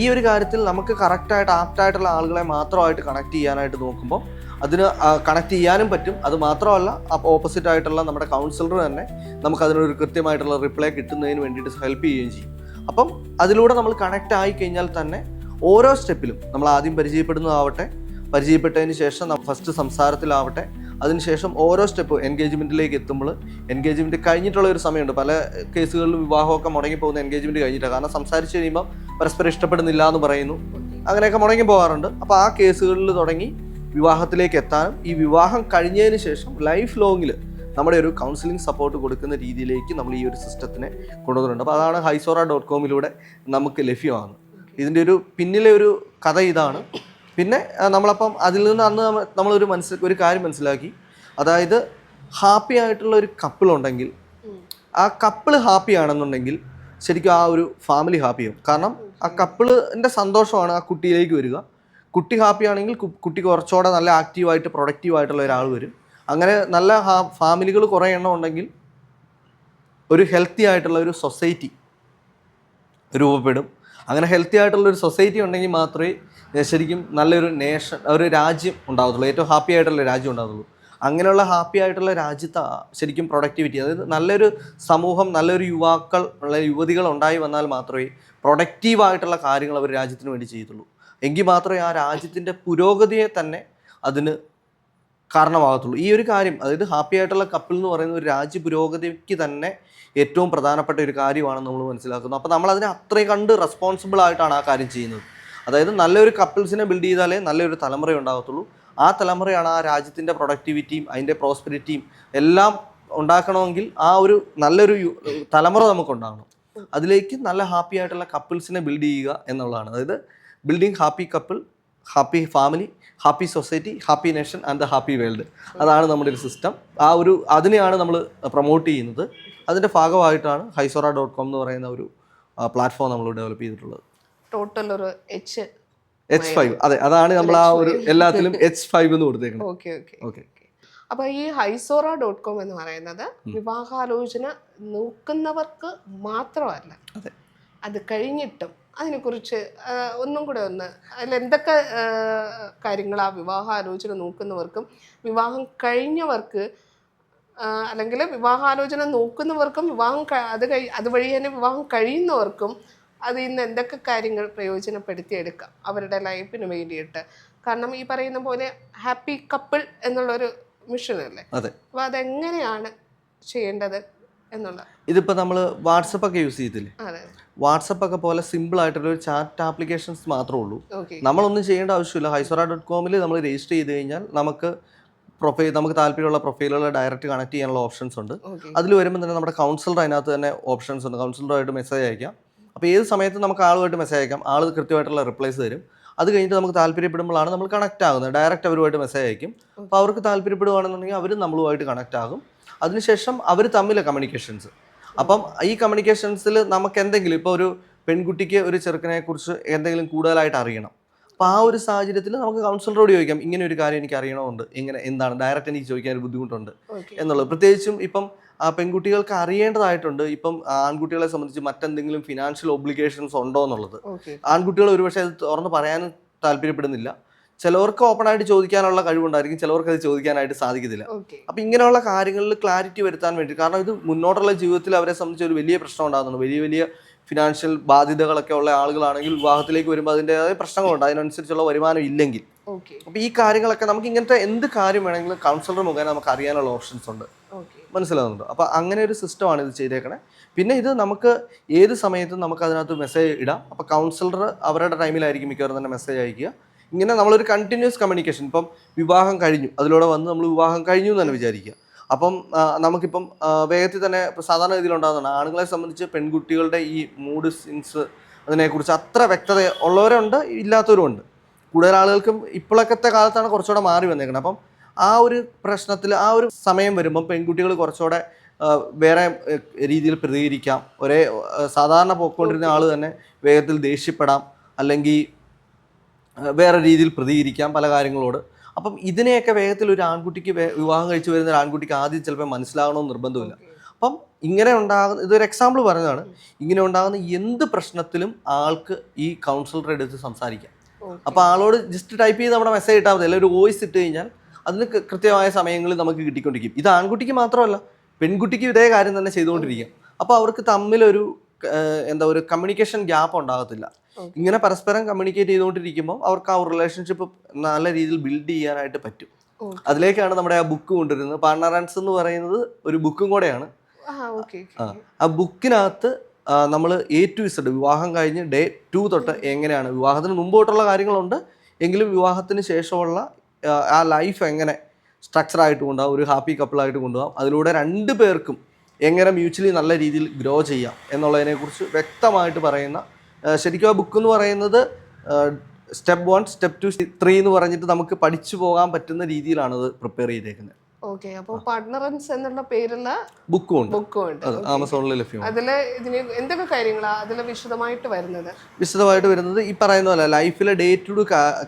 ഈ ഒരു കാര്യത്തിൽ നമുക്ക് കറക്റ്റായിട്ട് ആപ്റ്റായിട്ടുള്ള ആളുകളെ മാത്രമായിട്ട് കണക്ട് ചെയ്യാനായിട്ട് നോക്കുമ്പോൾ അതിന് കണക്ട് ചെയ്യാനും പറ്റും. അത് മാത്രമല്ല ഓപ്പോസിറ്റ് ആയിട്ടുള്ള നമ്മുടെ കൗൺസിലർ തന്നെ നമുക്ക് അതിനൊരു കൃത്യമായിട്ടുള്ള റിപ്ലൈ കിട്ടുന്നതിന് വേണ്ടിയിട്ട് ഹെൽപ്പ് ചെയ്യുകയും ചെയ്യും. അപ്പം അതിലൂടെ നമ്മൾ കണക്ട് ആയി കഴിഞ്ഞാൽ തന്നെ ഓരോ സ്റ്റെപ്പിലും നമ്മൾ ആദ്യം പരിചയപ്പെടുന്നതാവട്ടെ പരിചയപ്പെട്ടതിന് ശേഷം ഫസ്റ്റ് സംസാരത്തിലാവട്ടെ അതിനുശേഷം ഓരോ സ്റ്റെപ്പ് എൻഗേജ്മെന്റിലേക്ക് എത്തുമ്പോൾ എൻഗേജ്മെന്റ് കഴിഞ്ഞിട്ടുള്ള ഒരു സമയമുണ്ട്. പല കേസുകളിലും വിവാഹമൊക്കെ മുടങ്ങി പോകുന്ന എൻഗേജ്മെന്റ് കഴിഞ്ഞിട്ടാണ്. കാരണം സംസാരിച്ച് കഴിയുമ്പോൾ പരസ്പരം ഇഷ്ടപ്പെടുന്നില്ല എന്ന് പറയുന്നു. അങ്ങനെയൊക്കെ മുടങ്ങി പോകാറുണ്ട്. അപ്പോൾ ആ കേസുകളിൽ തുടങ്ങി വിവാഹത്തിലേക്ക് എത്താനും ഈ വിവാഹം കഴിഞ്ഞതിന് ശേഷം ലൈഫ് ലോങ്ങിൽ നമ്മുടെ ഒരു കൗൺസിലിംഗ് സപ്പോർട്ട് കൊടുക്കുന്ന രീതിയിലേക്ക് നമ്മൾ ഈ ഒരു സിസ്റ്റത്തിനെ കൊണ്ടുവന്നിട്ടുണ്ട്. അപ്പോൾ അതാണ് ഹൈസോറ ഡോട്ട് കോമിലൂടെ നമുക്ക് ലഭ്യമാകുന്നത്. ഇതിന്റെ ഒരു പിന്നിലെ ഒരു കഥ ഇതാണ്. പിന്നെ നമ്മളപ്പം അതിൽ നിന്ന് അന്ന് നമ്മ- നമ്മളൊരു മനസ്സിൽ ഒരു കാര്യം മനസ്സിലാക്കി. അതായത് ഹാപ്പി ആയിട്ടുള്ള ഒരു കപ്പിൾ ഉണ്ടെങ്കിൽ ആ കപ്പിൾ ഹാപ്പി ആണെന്നുണ്ടെങ്കിൽ ശരിക്കും ആ ഒരു ഫാമിലി ഹാപ്പിയാവും കാരണം ആ കപ്പിളിന്റെ സന്തോഷമാണ് ആ കുട്ടിയിലേക്ക് വരിക. കുട്ടി ഹാപ്പി ആണെങ്കിൽ കുട്ടി കുറച്ചുകൂടെ നല്ല ആക്റ്റീവായിട്ട് പ്രൊഡക്റ്റീവായിട്ടുള്ള ഒരാൾ വരും. അങ്ങനെ നല്ല ഫാമിലികൾ കുറേ എണ്ണം ഉണ്ടെങ്കിൽ ഒരു ഹെൽത്തി ആയിട്ടുള്ള ഒരു സൊസൈറ്റി രൂപപ്പെടും. അങ്ങനെ ഹെൽത്തി ആയിട്ടുള്ളൊരു സൊസൈറ്റി ഉണ്ടെങ്കിൽ മാത്രമേ ശരിക്കും നല്ലൊരു നേഷൻ ഒരു രാജ്യം ഉണ്ടാകത്തുള്ളൂ. ഏറ്റവും ഹാപ്പി ആയിട്ടുള്ള രാജ്യം ഉണ്ടാകത്തുള്ളൂ. അങ്ങനെയുള്ള ഹാപ്പി ആയിട്ടുള്ള രാജ്യത്ത് ശരിക്കും പ്രൊഡക്ടിവിറ്റി അതായത് നല്ലൊരു സമൂഹം നല്ലൊരു യുവാക്കൾ ഉള്ള യുവതികൾ ഉണ്ടായി വന്നാൽ മാത്രമേ പ്രൊഡക്റ്റീവായിട്ടുള്ള കാര്യങ്ങൾ അവർ രാജ്യത്തിന് വേണ്ടി ചെയ്യത്തുള്ളൂ. എങ്കിൽ മാത്രമേ ആ രാജ്യത്തിന്റെ പുരോഗതിയെ തന്നെ അതിന് കാരണമാകത്തുള്ളൂ. ഈ ഒരു കാര്യം അതായത് ഹാപ്പി ആയിട്ടുള്ള കപ്പിൾ എന്ന് പറയുന്ന ഒരു രാജ്യ പുരോഗതിക്ക് തന്നെ ഏറ്റവും പ്രധാനപ്പെട്ട ഒരു കാര്യമാണെന്ന് നമ്മൾ മനസ്സിലാക്കുന്നത് അപ്പോൾ നമ്മൾ അതിനെ അത്രയും കണ്ട് റെസ്പോൺസിബിൾ ആയിട്ടാണ് ആ കാര്യം ചെയ്യുന്നത്. അതായത് നല്ലൊരു കപ്പിൾസിനെ ബിൽഡ് ചെയ്താലേ നല്ലൊരു തലമുറ ഉണ്ടാകത്തുള്ളൂ ആ തലമുറയാണ് ആ രാജ്യത്തിന്റെ പ്രൊഡക്ടിവിറ്റിയും അതിന്റെ പ്രോസ്പെരിറ്റിയും എല്ലാം ഉണ്ടാക്കണമെങ്കിൽ ആ ഒരു നല്ലൊരു തലമുറ തലമുറ നമുക്കുണ്ടാകണം അതിലേക്ക് നല്ല ഹാപ്പി ആയിട്ടുള്ള കപ്പിൾസിനെ ബിൽഡ് ചെയ്യുക എന്നുള്ളതാണ്. അതായത് building happy couple happy family happy society happy nation and the happy world അതാണ് നമ്മുടെ ഒരു സിസ്റ്റം ആ ഒരു അതിനെയാണ് നമ്മൾ പ്രൊമോട്ട് ചെയ്യുന്നത്. അതിന്റെ ഭാഗമായിട്ടാണ് ഹൈസോറ ഡോട്ട് കോം എന്ന് പറയുന്ന ഒരു പ്ലാറ്റ്ഫോം നമ്മൾ ഡെവലപ്പ് ചെയ്തിട്ടുള്ളത്. ടോട്ടൽ ഒരു എച്ച് എച്ച് ഫൈവ് അതെ അതാണ് നമ്മൾ ആ ഒരു എല്ലാത്തിലും എച്ച് ഫൈവ് എന്ന് കൊടുത്തേക്കുന്നത് ഓക്കെ ഓക്കെ ഓക്കെ അപ്പൊ ഈ ഹൈസോറ ഡോട്ട് കോം എന്ന് പറയുന്നത് വിവാഹാലോചന നോക്കുന്നവർക്ക് മാത്രമല്ല. അതെ. കഴിഞ്ഞിട്ടും അതിനെക്കുറിച്ച് ഒന്നും കൂടെ ഒന്ന് അതിൽ എന്തൊക്കെ കാര്യങ്ങൾ ആ വിവാഹാലോചന നോക്കുന്നവർക്കും വിവാഹം കഴിഞ്ഞവർക്ക് അല്ലെങ്കിൽ വിവാഹാലോചന നോക്കുന്നവർക്കും വിവാഹം അത് കഴി അതുവഴി തന്നെ വിവാഹം കഴിയുന്നവർക്കും അതിൽ നിന്ന് എന്തൊക്കെ കാര്യങ്ങൾ പ്രയോജനപ്പെടുത്തിയെടുക്കാം അവരുടെ ലൈഫിന് വേണ്ടിയിട്ട്. കാരണം ഈ പറയുന്ന പോലെ ഹാപ്പി കപ്പിൾ എന്നുള്ളൊരു മിഷൻ അല്ലേ? അതെ. അപ്പോൾ അതെങ്ങനെയാണ് ചെയ്യേണ്ടത് എന്നുള്ളത്? ഇതിപ്പോൾ നമ്മൾ വാട്സപ്പ് ഒക്കെ യൂസ് ചെയ്തില്ലേ അതെ. വാട്സപ്പ് ഒക്കെ പോലെ സിമ്പിൾ ആയിട്ടുള്ള ഒരു ചാറ്റ് ആപ്ലിക്കേഷൻസ് മാത്രമേ ഉള്ളൂ. നമ്മളൊന്നും ചെയ്യേണ്ട ആവശ്യമില്ല. ഹൈസോറ ഡോട്ട് കോമിൽ നമ്മൾ രജിസ്റ്റർ ചെയ്ത് കഴിഞ്ഞാൽ നമുക്ക് പ്രൊഫൈൽ നമുക്ക് താല്പര്യമുള്ള പ്രൊഫൈലുകൾ ഡയറക്റ്റ് കണക്ട് ചെയ്യാനുള്ള ഓപ്ഷൻസ് ഉണ്ട്. അതിൽ വരുമ്പോൾ തന്നെ നമ്മുടെ കൗൺസിലർ അതിനകത്ത് തന്നെ ഓപ്ഷൻസ് ഉണ്ട്. കൗൺസിലറുമായിട്ട് മെസ്സേജ് അയക്കാം. അപ്പോൾ ഏത് സമയത്ത് നമുക്ക് ആളുമായിട്ട് മെസ്സേജ് അയക്കാം. ആൾ കൃത്യമായിട്ടുള്ള റിപ്ലൈസ് തരും. അത് കഴിഞ്ഞിട്ട് നമുക്ക് താല്പര്യപ്പെടുമ്പോഴാണ് നമ്മൾ കണക്ട് ആകുന്നത്. ഡയറക്റ്റ് അവരുമായിട്ട് മെസ്സേജ് അയക്കും. അപ്പോൾ അവർക്ക് താല്പര്യപ്പെടുകയാണെന്നുണ്ടെങ്കിൽ അവർ നമ്മളുമായിട്ട് കണക്ട് ആകും. അതിനുശേഷം അവർ തമ്മിലെ കമ്മ്യൂണിക്കേഷൻസ് അപ്പം ഈ കമ്മ്യൂണിക്കേഷൻസിൽ നമുക്ക് എന്തെങ്കിലും ഇപ്പോൾ ഒരു പെൺകുട്ടിക്ക് ഒരു ചെറുക്കനെ കുറിച്ച് എന്തെങ്കിലും കൂടുതലായിട്ട് അറിയണം. അപ്പോൾ ആ ഒരു സാഹചര്യത്തിൽ നമുക്ക് കൗൺസിലറോട് ചോദിക്കാം ഇങ്ങനെ ഒരു കാര്യം എനിക്ക് അറിയണമുണ്ട് ഇങ്ങനെ എന്താണ്? ഡയറക്റ്റ് എനിക്ക് ചോദിക്കാൻ ഒരു ബുദ്ധിമുട്ടുണ്ട്. എന്നുള്ളത്. പ്രത്യേകിച്ചും ഇപ്പം പെൺകുട്ടികൾക്ക് അറിയേണ്ടതായിട്ടുണ്ട്. ഇപ്പം ആൺകുട്ടികളെ സംബന്ധിച്ച് മറ്റെന്തെങ്കിലും ഫിനാൻഷ്യൽ ഒബ്ലിഗേഷൻസ് ഉണ്ടോ എന്നുള്ളത്. ആൺകുട്ടികൾ ഒരുപക്ഷെ അത് തുറന്ന് പറയാനും താല്പര്യപ്പെടുന്നില്ല. ചിലവർക്ക് ഓപ്പൺ ആയിട്ട് ചോദിക്കാനുള്ള കഴിവുണ്ടായിരിക്കും. ചിലവർക്ക് അത് ചോദിക്കാനായിട്ട് സാധിക്കത്തില്ല. അപ്പം ഇങ്ങനെയുള്ള കാര്യങ്ങളിൽ ക്ലാരിറ്റി വരുത്താൻ വേണ്ടി കാരണം ഇത് മുന്നോട്ടുള്ള ജീവിതത്തിൽ അവരെ സംബന്ധിച്ച് ഒരു വലിയ പ്രശ്നം ഉണ്ടാകുന്നുണ്ട്. വലിയ വലിയ ഫിനാൻഷ്യൽ ബാധ്യതകളൊക്കെ ഉള്ള ആളുകളാണെങ്കിൽ വിവാഹത്തിലേക്ക് വരുമ്പോൾ അതിന്റെതായ പ്രശ്നങ്ങളുണ്ട്. അതിനനുസരിച്ചുള്ള വരുമാനം ഇല്ലെങ്കിൽ. അപ്പൊ അപ്പോൾ ഈ കാര്യങ്ങളൊക്കെ നമുക്ക് ഇങ്ങനത്തെ എന്ത് കാര്യം വേണമെങ്കിലും കൗൺസിലർ മുഖേന നമുക്ക് അറിയാനുള്ള ഓപ്ഷൻസ് ഉണ്ട്. ഓക്കെ മനസ്സിലാകുന്നുണ്ട് അപ്പോൾ അങ്ങനെ ഒരു സിസ്റ്റം ആണ് ഇത് ചെയ്തേക്കണേ. പിന്നെ ഇത് നമുക്ക് ഏത് സമയത്തും നമുക്ക് അതിനകത്ത് മെസ്സേജ് ഇടാം. അപ്പോൾ കൗൺസിലർ അവരുടെ ടൈമിലായിരിക്കും മിക്കവാറും തന്നെ മെസ്സേജ് അയക്കുക ഇങ്ങനെ നമ്മളൊരു കണ്ടിന്യൂസ് കമ്മ്യൂണിക്കേഷൻ ഇപ്പം വിവാഹം കഴിഞ്ഞു. അതിലൂടെ വന്ന് നമ്മൾ വിവാഹം കഴിഞ്ഞു എന്ന് തന്നെ വിചാരിക്കുക. അപ്പം നമുക്കിപ്പം വേഗത്തിൽ തന്നെ സാധാരണ രീതിയിൽ ഉണ്ടാകുന്നതാണ്. ആണുങ്ങളെ സംബന്ധിച്ച് പെൺകുട്ടികളുടെ ഈ മൂഡ് സിൻസ് അതിനെക്കുറിച്ച് അത്ര വ്യക്തത ഉള്ളവരുണ്ട് ഇല്ലാത്തവരും ഉണ്ട് കൂടുതൽ ആളുകൾക്കും ഇപ്പോഴൊക്കത്തെ കാലത്താണ് കുറച്ചുകൂടെ മാറി വന്നേക്കുന്നത് അപ്പം ആ ഒരു പ്രശ്നത്തിൽ ആ ഒരു സമയം വരുമ്പം പെൺകുട്ടികൾ കുറച്ചുകൂടെ വേറെ രീതിയിൽ പ്രതികരിക്കാം. ഒരേ സാധാരണ പോയിക്കൊണ്ടിരുന്ന ആൾ തന്നെ വേഗത്തിൽ ദേഷ്യപ്പെടാം. അല്ലെങ്കിൽ വേറെ രീതിയിൽ പ്രതികരിക്കാം പല കാര്യങ്ങളോട്. അപ്പം ഇതിനെയൊക്കെ വേഗത്തിൽ ഒരു ആൺകുട്ടിക്ക് വിവാഹം കഴിച്ചു വരുന്ന ഒരു ആൺകുട്ടിക്ക് ആദ്യം ചിലപ്പോൾ മനസ്സിലാകണമെന്ന് നിർബന്ധമില്ല. അപ്പം ഇങ്ങനെ ഉണ്ടാകുന്ന ഇതൊരു എക്സാമ്പിൾ പറഞ്ഞതാണ്. ഇങ്ങനെ ഉണ്ടാകുന്ന എന്ത് പ്രശ്നത്തിലും ആൾക്ക് ഈ കൗൺസിലറുടെ അടുത്ത് സംസാരിക്കാം. അപ്പം ആളോട് ജസ്റ്റ് ടൈപ്പ് ചെയ്ത് നമ്മുടെ മെസ്സേജ് ഇട്ടാൽ മതി. അല്ലെങ്കിൽ ഒരു വോയിസ് ഇട്ട് കഴിഞ്ഞാൽ അതിന് കൃത്യമായ സമയങ്ങളിൽ നമുക്ക് കിട്ടിക്കൊണ്ടിരിക്കും. ഇത് ആൺകുട്ടിക്ക് മാത്രമല്ല പെൺകുട്ടിക്ക് ഇതേ കാര്യം തന്നെ ചെയ്തുകൊണ്ടിരിക്കും. അപ്പോൾ അവർക്ക് തമ്മിലൊരു എന്താ ഒരു കമ്മ്യൂണിക്കേഷൻ ഗ്യാപ്പ് ഉണ്ടാകത്തില്ല. ഇങ്ങനെ പരസ്പരം കമ്മ്യൂണിക്കേറ്റ് ചെയ്തുകൊണ്ടിരിക്കുമ്പോൾ അവർക്ക് ആ റിലേഷൻഷിപ്പ് നല്ല രീതിയിൽ ബിൽഡ് ചെയ്യാനായിട്ട് പറ്റും. അതിലേക്കാണ് നമ്മുടെ ആ ബുക്ക് കൊണ്ടുവരുന്നത്. പാർട്ണറാൻസ് എന്ന് പറയുന്നത് ഒരു ബുക്കും കൂടെയാണ്. ആ ബുക്കിനകത്ത് നമ്മൾ എ ടു ഇസഡ് വിവാഹം കഴിഞ്ഞ് ഡേ ടു തൊട്ട് എങ്ങനെയാണ് വിവാഹത്തിന് മുമ്പ് തൊട്ടുള്ള കാര്യങ്ങളുണ്ട്. എങ്കിലും വിവാഹത്തിന് ശേഷമുള്ള ആ, ലൈഫ് എങ്ങനെ സ്ട്രക്ചർ ആയിട്ട് കൊണ്ടുപോകാം ഒരു ഹാപ്പി കപ്പിളായിട്ട് കൊണ്ടുപോകാം അതിലൂടെ രണ്ട് പേർക്കും എങ്ങനെ മ്യൂച്വലി നല്ല രീതിയിൽ ഗ്രോ ചെയ്യാം എന്നുള്ളതിനെക്കുറിച്ച് വ്യക്തമായിട്ട് പറയുന്ന ശരിക്കും ആ ബുക്ക് എന്ന് പറയുന്നത് step one step two three എന്ന് പറഞ്ഞിട്ട് നമുക്ക് പഠിച്ചു പോകാൻ പറ്റുന്ന രീതിയിലാണ് അത് പ്രിപ്പയർ ചെയ്തേക്കുന്നത്. ഓക്കെ അപ്പോൾ പാർട്ട്ണറൻസ് എന്നുള്ള പേരുള്ള ബുക്കും ഉണ്ട്. ബുക്കും ഉണ്ട്. ആമസോണിൽ ലഭ്യമാണ്. ഇതിന് എന്തൊക്കെ കാര്യങ്ങളാണ് വിശദമായിട്ട് വരുന്നത്? വിശദമായിട്ട് വരുന്നത് ഈ പറയുന്ന പോലെ ലൈഫിലെ ഡേ ടു ഡേ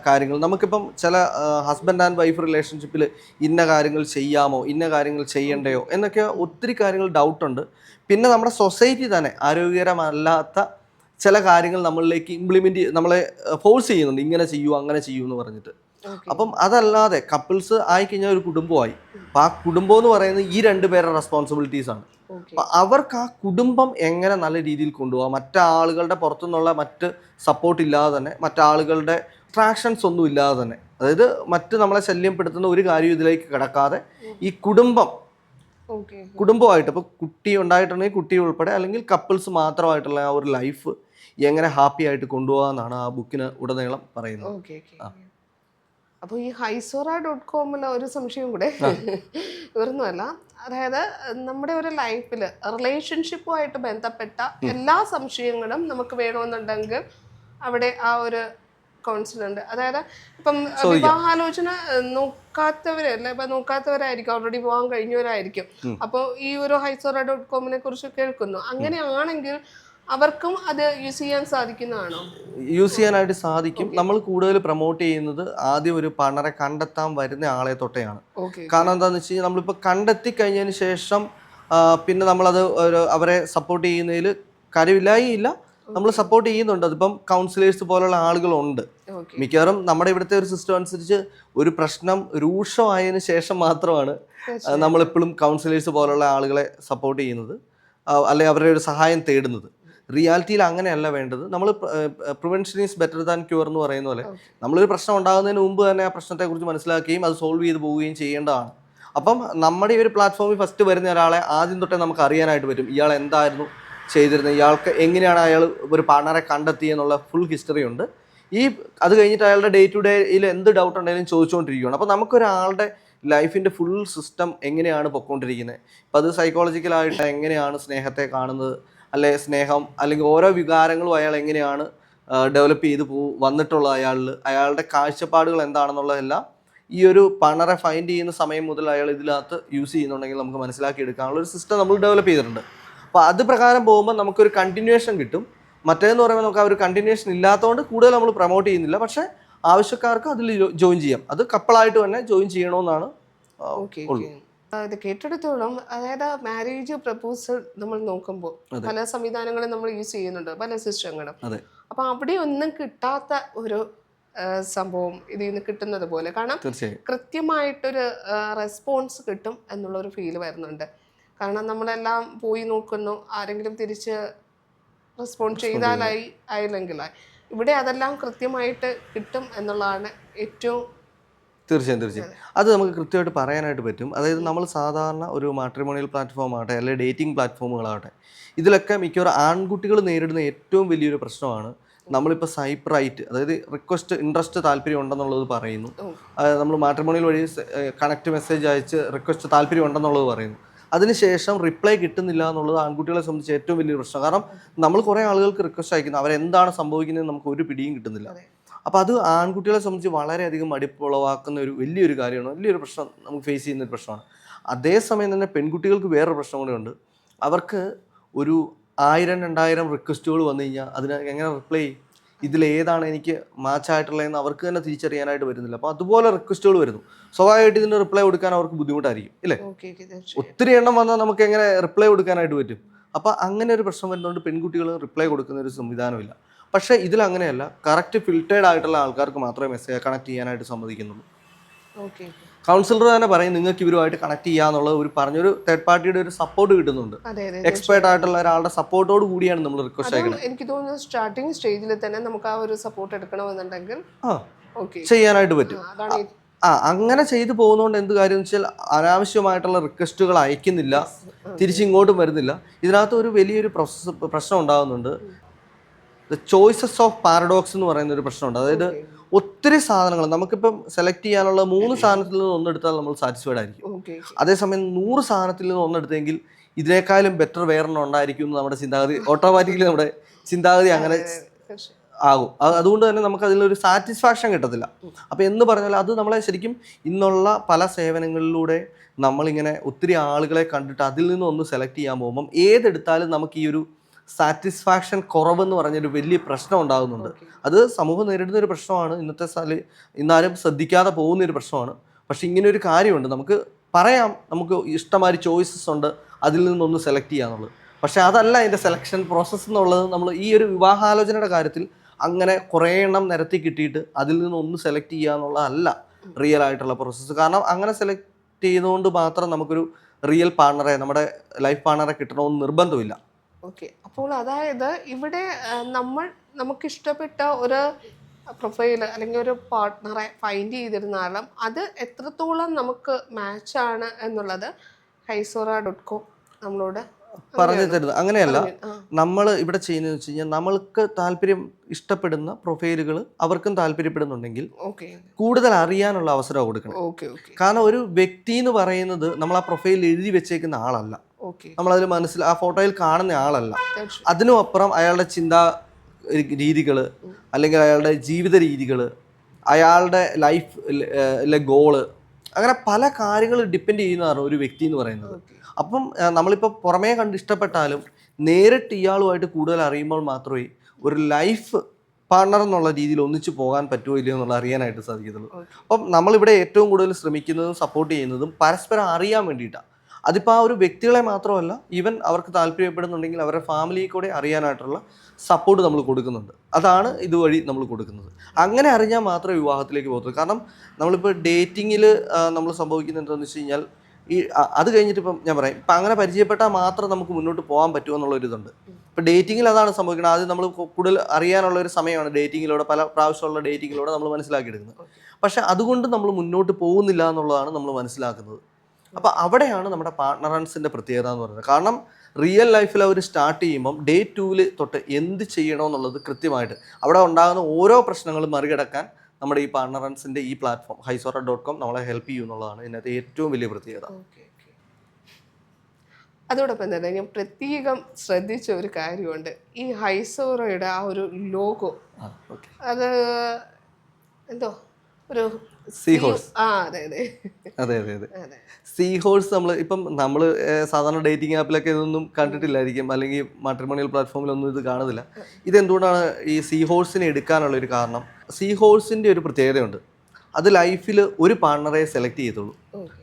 കാര്യങ്ങൾ. നമുക്കിപ്പം ചില ഹസ്ബൻഡ് ആൻഡ് വൈഫ് റിലേഷൻഷിപ്പിൽ ഇന്ന കാര്യങ്ങൾ ചെയ്യാമോ ഇന്ന കാര്യങ്ങൾ ചെയ്യണ്ടയോ എന്നൊക്കെ ഒത്തിരി കാര്യങ്ങൾ ഡൗട്ടുണ്ട് പിന്നെ നമ്മുടെ സൊസൈറ്റി തന്നെ ആരോഗ്യകരമല്ലാത്ത ചില കാര്യങ്ങൾ നമ്മളിലേക്ക് ഇംപ്ലിമെന്റ് നമ്മളെ ഫോഴ്സ് ചെയ്യുന്നുണ്ട്. ഇങ്ങനെ ചെയ്യൂ അങ്ങനെ ചെയ്യൂ എന്ന് പറഞ്ഞിട്ട്. അപ്പം അതല്ലാതെ കപ്പിൾസ് ആയിക്കഴിഞ്ഞാൽ ഒരു കുടുംബമായി അപ്പം ആ കുടുംബം എന്ന് പറയുന്നത് ഈ രണ്ടുപേരുടെ റെസ്പോൺസിബിലിറ്റീസ് ആണ്. അപ്പം അവർക്ക് ആ കുടുംബം എങ്ങനെ നല്ല രീതിയിൽ കൊണ്ടുപോകാം? മറ്റാളുകളുടെ പുറത്തുനിന്നുള്ള മറ്റ് സപ്പോർട്ട് ഇല്ലാതെ തന്നെ മറ്റാളുകളുടെ ട്രാക്ഷൻസ് ഒന്നും ഇല്ലാതെ തന്നെ. അതായത് മറ്റ് നമ്മളെ ശല്യപ്പെടുത്തുന്ന ഒരു കാര്യം ഇതിലേക്ക് കിടക്കാതെ ഈ കുടുംബം കുടുംബമായിട്ട്. ഇപ്പോൾ കുട്ടി ഉണ്ടായിട്ടുണ്ടെങ്കിൽ കുട്ടി ഉൾപ്പെടെ അല്ലെങ്കിൽ കപ്പിൾസ് മാത്രമായിട്ടുള്ള ആ ഒരു ലൈഫ് എങ്ങനെ ഹാപ്പി ആയിട്ട് കൊണ്ടുപോകാന്നാണ് ആ ബുക്കിന് ഉടനീളം പറയുന്നത്. അപ്പോൾ ഈ ഹൈസോറ ഡോട്ട് കോമിൽ ഒരു സംശയം കൂടെ. വേറൊന്നുമല്ല അതായത് നമ്മുടെ ഒരു ലൈഫിൽ റിലേഷൻഷിപ്പുമായിട്ട് ബന്ധപ്പെട്ട എല്ലാ സംശയങ്ങളും നമുക്ക് വേണമെന്നുണ്ടെങ്കിൽ അവിടെ ആ ഒരു കൗൺസിലുണ്ട് അതായത് ഇപ്പം വിവാഹാലോചന നോക്കാത്തവരല്ല ഇപ്പൊ നോക്കാത്തവരായിരിക്കും. ഓൾറെഡി പോകാൻ കഴിഞ്ഞവരായിരിക്കും. അപ്പോൾ ഈ ഒരു ഹൈസോറ ഡോട്ട് കോമിനെ കുറിച്ച് കേൾക്കുന്നു. അങ്ങനെയാണെങ്കിൽ അവർക്കും അത് യൂസ് ചെയ്യാൻ സാധിക്കുന്നതാണോ? യൂസ് ചെയ്യാനായിട്ട് സാധിക്കും. നമ്മൾ കൂടുതൽ പ്രൊമോട്ട് ചെയ്യുന്നത് ആദ്യം ഒരു പണരെ കണ്ടെത്താൻ വരുന്ന ആളെ തൊട്ടെയാണ്. കാരണം എന്താണെന്ന് വെച്ച് കഴിഞ്ഞാൽ നമ്മളിപ്പോൾ കണ്ടെത്തി കഴിഞ്ഞതിന് ശേഷം പിന്നെ നമ്മളത് അവരെ സപ്പോർട്ട് ചെയ്യുന്നതിൽ കാര്യമില്ലായി ഇല്ല നമ്മൾ സപ്പോർട്ട് ചെയ്യുന്നുണ്ട്. അതിപ്പം കൗൺസിലേഴ്സ് പോലുള്ള ആളുകളുണ്ട്. മിക്കവാറും നമ്മുടെ ഇവിടുത്തെ ഒരു സിസ്റ്റം അനുസരിച്ച് ഒരു പ്രശ്നം രൂക്ഷമായതിനു ശേഷം മാത്രമാണ് നമ്മളെപ്പോഴും കൗൺസിലേഴ്സ് പോലുള്ള ആളുകളെ സപ്പോർട്ട് ചെയ്യുന്നത്. അല്ലെ അല്ലെങ്കിൽ അവരുടെ ഒരു സഹായം തേടുന്നത്. റിയാലിറ്റിയിൽ അങ്ങനെയല്ല വേണ്ടത്. നമ്മൾ prevention is better than cure എന്ന് പറയുന്ന പോലെ. നമ്മളൊരു പ്രശ്നം ഉണ്ടാകുന്നതിന് മുമ്പ് തന്നെ ആ പ്രശ്നത്തെക്കുറിച്ച് മനസ്സിലാക്കുകയും അത് സോൾവ് ചെയ്ത് പോവുകയും ചെയ്യേണ്ടതാണ്. അപ്പം നമ്മുടെ ഈ ഒരു പ്ലാറ്റ്ഫോമിൽ ഫസ്റ്റ് വരുന്ന ഒരാളെ ആദ്യം തൊട്ടേ നമുക്ക് അറിയാനായിട്ട് പറ്റും. ഇയാൾ എന്തായിരുന്നു? ചെയ്തിരുന്നത് ഇയാൾക്ക് എങ്ങനെയാണ് അയാൾ ഒരു പാർട്ണറെ കണ്ടെത്തി എന്നുള്ള ഫുൾ ഹിസ്റ്ററി ഉണ്ട്. ഈ അത് കഴിഞ്ഞിട്ട് അയാളുടെ ഡേ ടു ഡേയിൽ എന്ത് ഡൗട്ട് ഉണ്ടെങ്കിലും ചോദിച്ചുകൊണ്ടിരിക്കുകയാണ്. അപ്പോൾ നമുക്കൊരാളുടെ ലൈഫിന്റെ ഫുൾ സിസ്റ്റം എങ്ങനെയാണ് പൊയ്ക്കൊണ്ടിരിക്കുന്നത് അപ്പോൾ അത് സൈക്കോളജിക്കലായിട്ട് എങ്ങനെയാണ് സ്നേഹത്തെ കാണുന്നത്? അല്ലെ സ്നേഹം അല്ലെങ്കിൽ ഓരോ വികാരങ്ങളും അയാൾ എങ്ങനെയാണ് ഡെവലപ്പ് ചെയ്ത് പോ വന്നിട്ടുള്ള അയാളിൽ അയാളുടെ കാഴ്ചപ്പാടുകൾ എന്താണെന്നുള്ളതെല്ലാം ഈ ഒരു പണറെ ഫൈൻഡ് ചെയ്യുന്ന സമയം മുതൽ അയാൾ ഇതിനകത്ത് യൂസ് ചെയ്യുന്നുണ്ടെങ്കിൽ നമുക്ക് മനസ്സിലാക്കി എടുക്കാനുള്ള ഒരു സിസ്റ്റം നമ്മൾ ഡെവലപ്പ് ചെയ്തിട്ടുണ്ട്. അപ്പോൾ അത് പ്രകാരം പോകുമ്പോൾ നമുക്കൊരു കണ്ടിന്യൂഷൻ കിട്ടും. മറ്റേതെന്ന് പറയുമ്പോൾ നമുക്ക് ആ ഒരു കണ്ടിന്യൂഷൻ ഇല്ലാത്തതുകൊണ്ട് കൂടുതൽ നമ്മൾ പ്രൊമോട്ട് ചെയ്യുന്നില്ല. പക്ഷേ ആവശ്യക്കാർക്ക് അതിൽ ജോയിൻ ചെയ്യാം. അത് കപ്പിളായിട്ട് തന്നെ ജോയിൻ ചെയ്യണമെന്നാണ് ഓക്കെ. ഇത് കേട്ടെടുത്തോളം അതായത് മാരേജ് പ്രപ്പോസൽ നമ്മൾ നോക്കുമ്പോൾ പല സംവിധാനങ്ങളും നമ്മൾ യൂസ് ചെയ്യുന്നുണ്ട് പല സിസ്റ്റങ്ങളും. അപ്പൊ അവിടെ ഒന്നും കിട്ടാത്ത ഒരു സംഭവം ഇതിൽ നിന്ന് കിട്ടുന്നത് പോലെ. കാരണം കൃത്യമായിട്ടൊരു റെസ്പോൺസ് കിട്ടും എന്നുള്ള ഒരു ഫീൽ വരുന്നുണ്ട്. കാരണം നമ്മളെല്ലാം പോയി നോക്കുന്നു. ആരെങ്കിലും തിരിച്ച് റെസ്പോണ്ട് ചെയ്താലായി ആയില്ലെങ്കിലായി ഇവിടെ അതെല്ലാം കൃത്യമായിട്ട് കിട്ടും എന്നുള്ളതാണ് ഏറ്റവും തീർച്ചയായും തീർച്ചയായും. അത്. നമുക്ക് കൃത്യമായിട്ട് പറയാനായിട്ട് പറ്റും. അതായത് നമ്മൾ സാധാരണ ഒരു മാട്രിമോണിയൽ പ്ലാറ്റ്ഫോം ആകട്ടെ അല്ലെങ്കിൽ ഡേറ്റിംഗ് പ്ലാറ്റ്ഫോമുകളാകട്ടെ ഇതിലൊക്കെ മിക്കവാറും ആൺകുട്ടികൾ നേരിടുന്ന ഏറ്റവും വലിയൊരു പ്രശ്നമാണ്. നമ്മളിപ്പോൾ സൈപ്പ് റൈറ്റ് അതായത് റിക്വസ്റ്റ് ഇൻട്രസ്റ്റ് താല്പര്യം ഉണ്ടെന്നുള്ളത് പറയുന്നു. നമ്മൾ മാട്രിമോണിയൽ വഴി കണക്ട് മെസ്സേജ് അയച്ച് റിക്വസ്റ്റ് താല്പര്യം ഉണ്ടെന്നുള്ളത് പറയുന്നു. അതിനുശേഷം റിപ്ലൈ കിട്ടുന്നില്ല എന്നുള്ളത് ആൺകുട്ടികളെ സംബന്ധിച്ച് ഏറ്റവും വലിയ പ്രശ്നം. കാരണം നമ്മൾ കുറേ ആളുകൾക്ക് റിക്വസ്റ്റ് അയക്കുന്നു. അവരെന്താണ് സംഭവിക്കുന്നത് നമുക്ക് ഒരു പിടിയും കിട്ടുന്നില്ല. അപ്പോൾ അത് ആൺകുട്ടികളെ സംബന്ധിച്ച് വളരെയധികം മടിപ്പുളവാക്കുന്ന ഒരു വലിയൊരു കാര്യമാണ്. വലിയൊരു പ്രശ്നം നമുക്ക് ഫേസ് ചെയ്യുന്ന ഒരു പ്രശ്നമാണ്. അതേസമയം തന്നെ പെൺകുട്ടികൾക്ക് വേറൊരു പ്രശ്നം കൂടെ ഉണ്ട്. അവർക്ക് ഒരു ആയിരം രണ്ടായിരം റിക്വസ്റ്റുകൾ വന്നു കഴിഞ്ഞാൽ അതിന് എങ്ങനെ റിപ്ലൈ ചെയ്യും? ഇതിലേതാണ് എനിക്ക് മാച്ച് ആയിട്ടുള്ളതെന്ന് അവർക്ക് തന്നെ തിരിച്ചറിയാനായിട്ട് വരുന്നില്ല അപ്പോൾ അതുപോലെ റിക്വസ്റ്റുകൾ വരുന്നു. സ്വാഭാവികമായിട്ട് ഇതിന് റിപ്ലൈ കൊടുക്കാൻ അവർക്ക് ബുദ്ധിമുട്ടായിരിക്കും ഇല്ലേ? ഒത്തിരി എണ്ണം വന്നാൽ നമുക്ക് എങ്ങനെ റിപ്ലൈ കൊടുക്കാനായിട്ട് പറ്റും? അപ്പോൾ അങ്ങനെ ഒരു പ്രശ്നം വരുന്നതുകൊണ്ട് പെൺകുട്ടികൾ റിപ്ലൈ കൊടുക്കുന്ന ഒരു സംവിധാനമില്ല. പക്ഷേ ഇതിൽ അങ്ങനെയല്ല കറക്റ്റ് ഫിൽറ്റേഡ് ആയിട്ടുള്ള ആൾക്കാർക്ക് മാത്രമേ മെസ്സേജ് കണക്ട് ചെയ്യാനായിട്ട് സമ്മതിക്കുന്നുള്ളൂ. ഓക്കെ. കൗൺസിലർ തന്നെ പറയും നിങ്ങൾക്ക് ഇവരുമായിട്ട് കണക്ട് ചെയ്യാന്നുള്ള ഒരു പറഞ്ഞൊരു തേർഡ് പാർട്ടിയുടെ ഒരു സപ്പോർട്ട് കിട്ടുന്നുണ്ട്. എക്സ്പേർട്ട് ആയിട്ടുള്ള ഒരാളുടെ സപ്പോർട്ടോട് കൂടിയാണ് നമ്മൾ റിക്വസ്റ്റ് അയക്കുന്നത്. എനിക്ക് തോന്നുന്നു സ്റ്റാർട്ടിംഗ് സ്റ്റേജിൽ തന്നെ നമുക്ക് ആ ഒരു സപ്പോർട്ട് എടുക്കണമെന്നുണ്ടെങ്കിൽ ചെയ്യാനായിട്ട് പറ്റും. ആ അങ്ങനെ ചെയ്തു പോകുന്നതുകൊണ്ട് എന്ത് കാര്യം വെച്ചാൽ അനാവശ്യമായിട്ടുള്ള റിക്വസ്റ്റുകൾ അയക്കുന്നില്ല. തിരിച്ചിങ്ങോട്ടും വരുന്നില്ല. ഇതിനകത്ത് ഒരു വലിയൊരു പ്രോസസ് പ്രശ്നം ഉണ്ടാകുന്നുണ്ട്. ദ ചോയ്സസ് ഓഫ് പാരഡോക്സ് എന്ന് പറയുന്ന ഒരു പ്രശ്നമുണ്ട്. അതായത് ഒത്തിരി സാധനങ്ങൾ നമുക്കിപ്പം സെലക്ട് ചെയ്യാനുള്ള മൂന്ന് സാധനത്തിൽ നിന്ന് ഒന്നെടുത്താൽ നമ്മൾ സാറ്റിസ്ഫൈഡ് ആയിരിക്കും. അതേസമയം നൂറ് സാധനത്തിൽ നിന്ന് ഒന്നെടുത്തെങ്കിൽ ഇതിനേക്കാളും ബെറ്റർ വേറെണ്ണം ഉണ്ടായിരിക്കും എന്ന് നമ്മുടെ ചിന്താഗതി ഓട്ടോമാറ്റിക്കലി നമ്മുടെ ചിന്താഗതി അങ്ങനെ ആകും. അത് അതുകൊണ്ട് തന്നെ നമുക്ക് അതിലൊരു സാറ്റിസ്ഫാക്ഷൻ കിട്ടത്തില്ല. അപ്പോൾ എന്ന് പറഞ്ഞാൽ അത് നമ്മളെ ശരിക്കും ഇന്നുള്ള പല സേവനങ്ങളിലൂടെ നമ്മളിങ്ങനെ ഒത്തിരി ആളുകളെ കണ്ടിട്ട് അതിൽ നിന്ന് ഒന്ന് സെലക്ട് ചെയ്യാൻ പോകുമ്പം ഏതെടുത്താലും നമുക്ക് ഈ ഒരു സാറ്റിസ്ഫാക്ഷൻ കുറവെന്ന് പറഞ്ഞൊരു വലിയ പ്രശ്നം ഉണ്ടാകുന്നുണ്ട്. അത് സമൂഹം നേരിടുന്ന ഒരു പ്രശ്നമാണ്. ഇന്നത്തെ സ്ഥലം ഇന്നാരും ശ്രദ്ധിക്കാതെ പോകുന്ന ഒരു പ്രശ്നമാണ്. പക്ഷെ ഇങ്ങനെ ഒരു കാര്യമുണ്ട്. നമുക്ക് പറയാം. നമുക്ക് ഇഷ്ടമാതിരി ചോയ്സസ് ഉണ്ട്. അതിൽ നിന്നൊന്ന് സെലക്ട് ചെയ്യാന്നുള്ളത് പക്ഷെ അതല്ല അതിന്റെ സെലക്ഷൻ പ്രോസസ്സ് എന്നുള്ളത്. നമ്മൾ ഈ ഒരു വിവാഹാലോചനയുടെ കാര്യത്തിൽ അങ്ങനെ കുറേ എണ്ണം നിരത്തി കിട്ടിയിട്ട് അതിൽ നിന്നൊന്ന് സെലക്ട് ചെയ്യുക എന്നുള്ളതല്ല റിയൽ ആയിട്ടുള്ള പ്രോസസ്സ് കാരണം അങ്ങനെ സെലക്ട് ചെയ്തുകൊണ്ട് മാത്രം നമുക്കൊരു റിയൽ പാർട്ണറെ നമ്മുടെ ലൈഫ് പാർട്ണറെ കിട്ടണമെന്ന് നിർബന്ധമില്ല. ഓക്കെ. അപ്പോൾ അതായത് ഇവിടെ നമ്മൾ നമുക്കിഷ്ടപ്പെട്ട ഒരു പ്രൊഫൈൽ അല്ലെങ്കിൽ ഒരു പാർട്ട്ണറെ ഫൈൻഡ് ചെയ്തിരുന്നാലും അത് എത്രത്തോളം നമുക്ക് മാച്ചാണ് എന്നുള്ളത് ഹൈസോറ ഡോട്ട് കോം നമ്മളോട് പറഞ്ഞു തരുന്നത്. അങ്ങനെയല്ല. നമ്മൾ ഇവിടെ ചെയ്യുന്നത് വെച്ച് കഴിഞ്ഞാൽ നമ്മൾക്ക് താല്പര്യം ഇഷ്ടപ്പെടുന്ന പ്രൊഫൈലുകൾ അവർക്കും താല്പര്യപ്പെടുന്നുണ്ടെങ്കിൽ കൂടുതൽ അറിയാനുള്ള അവസരം കൊടുക്കണം. കാരണം ഒരു വ്യക്തി എന്ന് പറയുന്നത് നമ്മൾ ആ പ്രൊഫൈലിൽ എഴുതി വെച്ചേക്കുന്ന ആളല്ല. നമ്മളതിൽ മനസ്സിൽ ആ ഫോട്ടോയിൽ കാണുന്ന ആളല്ല. അതിനപ്പുറം അതിനും അപ്പുറം അയാളുടെ ചിന്താ രീതികൾ അല്ലെങ്കിൽ അയാളുടെ ജീവിത രീതികൾ അയാളുടെ ലൈഫ് ഗോൾ അങ്ങനെ പല കാര്യങ്ങൾ ഡിപ്പെൻഡ് ചെയ്യുന്നതാണ് ഒരു വ്യക്തി എന്ന് പറയുന്നത് അപ്പം നമ്മളിപ്പോൾ പുറമേ കണ്ട് ഇഷ്ടപ്പെട്ടാലും നേരിട്ട് ഇയാളുമായിട്ട് കൂടുതൽ അറിയുമ്പോൾ മാത്രമേ ഒരു ലൈഫ് പാർട്ണർ എന്നുള്ള രീതിയിൽ ഒന്നിച്ചു പോകാൻ പറ്റുമോ ഇല്ലയോ എന്നുള്ള അറിയാനായിട്ട് സാധിക്കത്തുള്ളൂ. അപ്പം നമ്മളിവിടെ ഏറ്റവും കൂടുതൽ ശ്രമിക്കുന്നതും സപ്പോർട്ട് ചെയ്യുന്നതും പരസ്പരം അറിയാൻ വേണ്ടിയിട്ടാണ് അതിപ്പോൾ ആ ഒരു വ്യക്തികളെ മാത്രമല്ല ഈവൻ അവർക്ക് താല്പര്യപ്പെടുന്നുണ്ടെങ്കിൽ അവരുടെ ഫാമിലിയെ കൂടെ അറിയാനായിട്ടുള്ള സപ്പോർട്ട് നമ്മൾ കൊടുക്കുന്നുണ്ട്. അതാണ് ഇതുവഴി നമ്മൾ കൊടുക്കുന്നത്. അങ്ങനെ അറിഞ്ഞാൽ മാത്രമേ വിവാഹത്തിലേക്ക് പോകത്തുള്ളൂ. കാരണം നമ്മളിപ്പോൾ ഡേറ്റിങ്ങിൽ നമ്മൾ സംഭവിക്കുന്നത് എന്താണെന്ന് വെച്ച് കഴിഞ്ഞാൽ ഈ അത് കഴിഞ്ഞിട്ട് ഇപ്പം ഞാൻ പറയാം. ഇപ്പം അങ്ങനെ പരിചയപ്പെട്ടാൽ മാത്രം നമുക്ക് മുന്നോട്ട് പോകാൻ പറ്റുമെന്നുള്ള ഒരു ഇതുണ്ട് ഇപ്പം ഡേറ്റിങ്ങിൽ അതാണ് സംഭവിക്കുന്നത് ആദ്യം നമ്മൾ കൂടുതൽ അറിയാനുള്ള ഒരു സമയമാണ് ഡേറ്റിങ്ങിലൂടെ പല പ്രാവശ്യമുള്ള ഡേറ്റിങ്ങിലൂടെ നമ്മൾ മനസ്സിലാക്കിയെടുക്കുന്നത്. പക്ഷെ അതുകൊണ്ട് നമ്മൾ മുന്നോട്ട് പോകുന്നില്ല എന്നുള്ളതാണ് നമ്മൾ മനസ്സിലാക്കുന്നത്. അപ്പോൾ അവിടെയാണ് നമ്മുടെ പാർട്ട്ണറൻസിന്റെ പ്രത്യേകത എന്ന് പറയുന്നത്. കാരണം റിയൽ ലൈഫിൽ അവർ സ്റ്റാർട്ട് ചെയ്യുമ്പം ഡേ ടൂവിൽ തൊട്ട് എന്ത് ചെയ്യണമെന്നുള്ളത് കൃത്യമായിട്ട് അവിടെ ഉണ്ടാകുന്ന ഓരോ പ്രശ്നങ്ങളും മറികടക്കാൻ നമ്മുടെ ഈ പാർട്ട്ണറൻസിന്റെ ഈ പ്ലാറ്റ്ഫോം ഹൈസോറ ഡോട്ട് കോം നമ്മളെ ഹെൽപ്പ് ചെയ്യും എന്നുള്ളതാണ് ഇതിനകത്ത് ഏറ്റവും വലിയ പ്രത്യേകത. അതോടൊപ്പം തന്നെ ഞാൻ പ്രത്യേകം ശ്രദ്ധിച്ച ഒരു കാര്യമുണ്ട്. ഈ ഹൈസോറയുടെ ആ ഒരു ലോഗോ അത് എന്തോ? ഒരു ആ അതെ അതെ. അതെ അതെ അതെ. അതെ. സീ ഹോഴ്സ് നമ്മൾ ഇപ്പം നമ്മൾ സാധാരണ ഡേറ്റിംഗ് ആപ്പിലൊക്കെ ഇതൊന്നും കണ്ടിട്ടില്ലായിരിക്കും. അല്ലെങ്കിൽ മാട്രിമോണിയൽ പ്ലാറ്റ്ഫോമിലൊന്നും ഇത് കാണുന്നില്ല. ഇതെന്തുകൊണ്ടാണ് ഈ സീ ഹോഴ്സിനെ എടുക്കാനുള്ള ഒരു കാരണം? സീ ഹോഴ്സിന്റെ ഒരു പ്രത്യേകതയുണ്ട്. അത് ലൈഫിൽ ഒരു പാർട്ണറെ സെലക്ട് ചെയ്തുള്ളൂ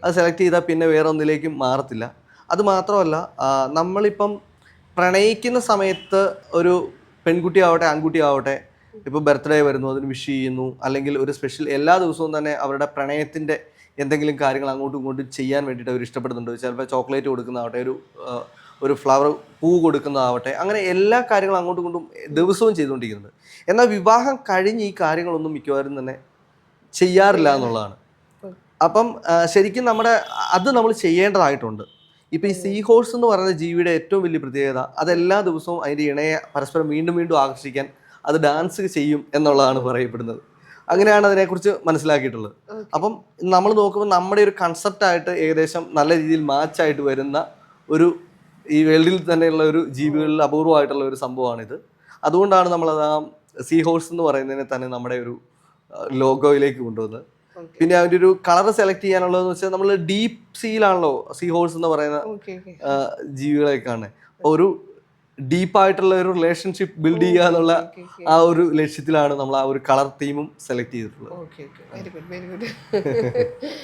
അത് സെലക്ട് ചെയ്താൽ പിന്നെ വേറെ ഒന്നിലേക്കും മാറത്തില്ല. അത് മാത്രമല്ല നമ്മളിപ്പം പ്രണയിക്കുന്ന സമയത്ത് ഒരു പെൺകുട്ടി ആവട്ടെ ആൺകുട്ടി ആവട്ടെ ഇപ്പോൾ ബർത്ത്ഡേ വരുന്നു അതിന് വിഷ് ചെയ്യുന്നു അല്ലെങ്കിൽ ഒരു സ്പെഷ്യൽ എല്ലാ ദിവസവും തന്നെ അവരുടെ പ്രണയത്തിന്റെ എന്തെങ്കിലും കാര്യങ്ങൾ അങ്ങോട്ടും ഇങ്ങോട്ടും ചെയ്യാൻ വേണ്ടിയിട്ട് അവർ ഇഷ്ടപ്പെടുന്നുണ്ട്. ചിലപ്പോൾ ചോക്ലേറ്റ് കൊടുക്കുന്നതാവട്ടെ ഒരു ഒരു ഫ്ലവർ പൂ കൊടുക്കുന്നതാവട്ടെ അങ്ങനെ എല്ലാ കാര്യങ്ങളും അങ്ങോട്ടും ഇങ്ങോട്ടും ദിവസവും ചെയ്തുകൊണ്ടിരിക്കുന്നുണ്ട്. എന്നാൽ വിവാഹം കഴിഞ്ഞ് ഈ കാര്യങ്ങളൊന്നും മിക്കവാറും തന്നെ ചെയ്യാറില്ല എന്നുള്ളതാണ്. അപ്പം ശരിക്കും നമ്മുടെ അത് നമ്മൾ ചെയ്യേണ്ടതായിട്ടുണ്ട്. ഇപ്പം ഈ സീ ഹോഴ്സ് എന്ന് പറയുന്ന ജീവിയുടെ ഏറ്റവും വലിയ പ്രത്യേകത അത് എല്ലാ ദിവസവും അതിന്റെ ഇണയെ പരസ്പരം വീണ്ടും വീണ്ടും ആകർഷിക്കാൻ അത് ഡാൻസ് ചെയ്യും എന്നുള്ളതാണ് പറയപ്പെടുന്നത്. അങ്ങനെയാണ് അതിനെക്കുറിച്ച് മനസ്സിലാക്കിയിട്ടുള്ളത്. അപ്പം നമ്മൾ നോക്കുമ്പോൾ നമ്മുടെ ഒരു കൺസെപ്റ്റായിട്ട് ഏകദേശം നല്ല രീതിയിൽ മാച്ചായിട്ട് വരുന്ന ഒരു ഈ വേൾഡിൽ തന്നെയുള്ള ഒരു ജീവികളിൽ അപൂർവമായിട്ടുള്ള ഒരു സംഭവമാണിത്. അതുകൊണ്ടാണ് നമ്മളത് ആ സീ ഹോഴ്സ് എന്ന് പറയുന്നതിനെ തന്നെ നമ്മുടെ ഒരു ലോഗോയിലേക്ക് കൊണ്ടുവന്ന്. പിന്നെ അവന്റെ ഒരു കളർ സെലക്ട് ചെയ്യാനുള്ളതെന്ന് വെച്ചാൽ നമ്മൾ ഡീപ്പ് സീലാണല്ലോ സീ ഹോഴ്സ് എന്ന് പറയുന്ന ജീവികളെയൊക്കെയാണ്. ഒരു ഡീപ്പായിട്ടുള്ള ഒരു റിലേഷൻഷിപ്പ് ബിൽഡ് ചെയ്യുക എന്നുള്ള ആ ഒരു ലക്ഷ്യത്തിലാണ് നമ്മൾ ആ ഒരു കളർ തീമും സെലക്ട് ചെയ്തിട്ടുള്ളത്. <laughs>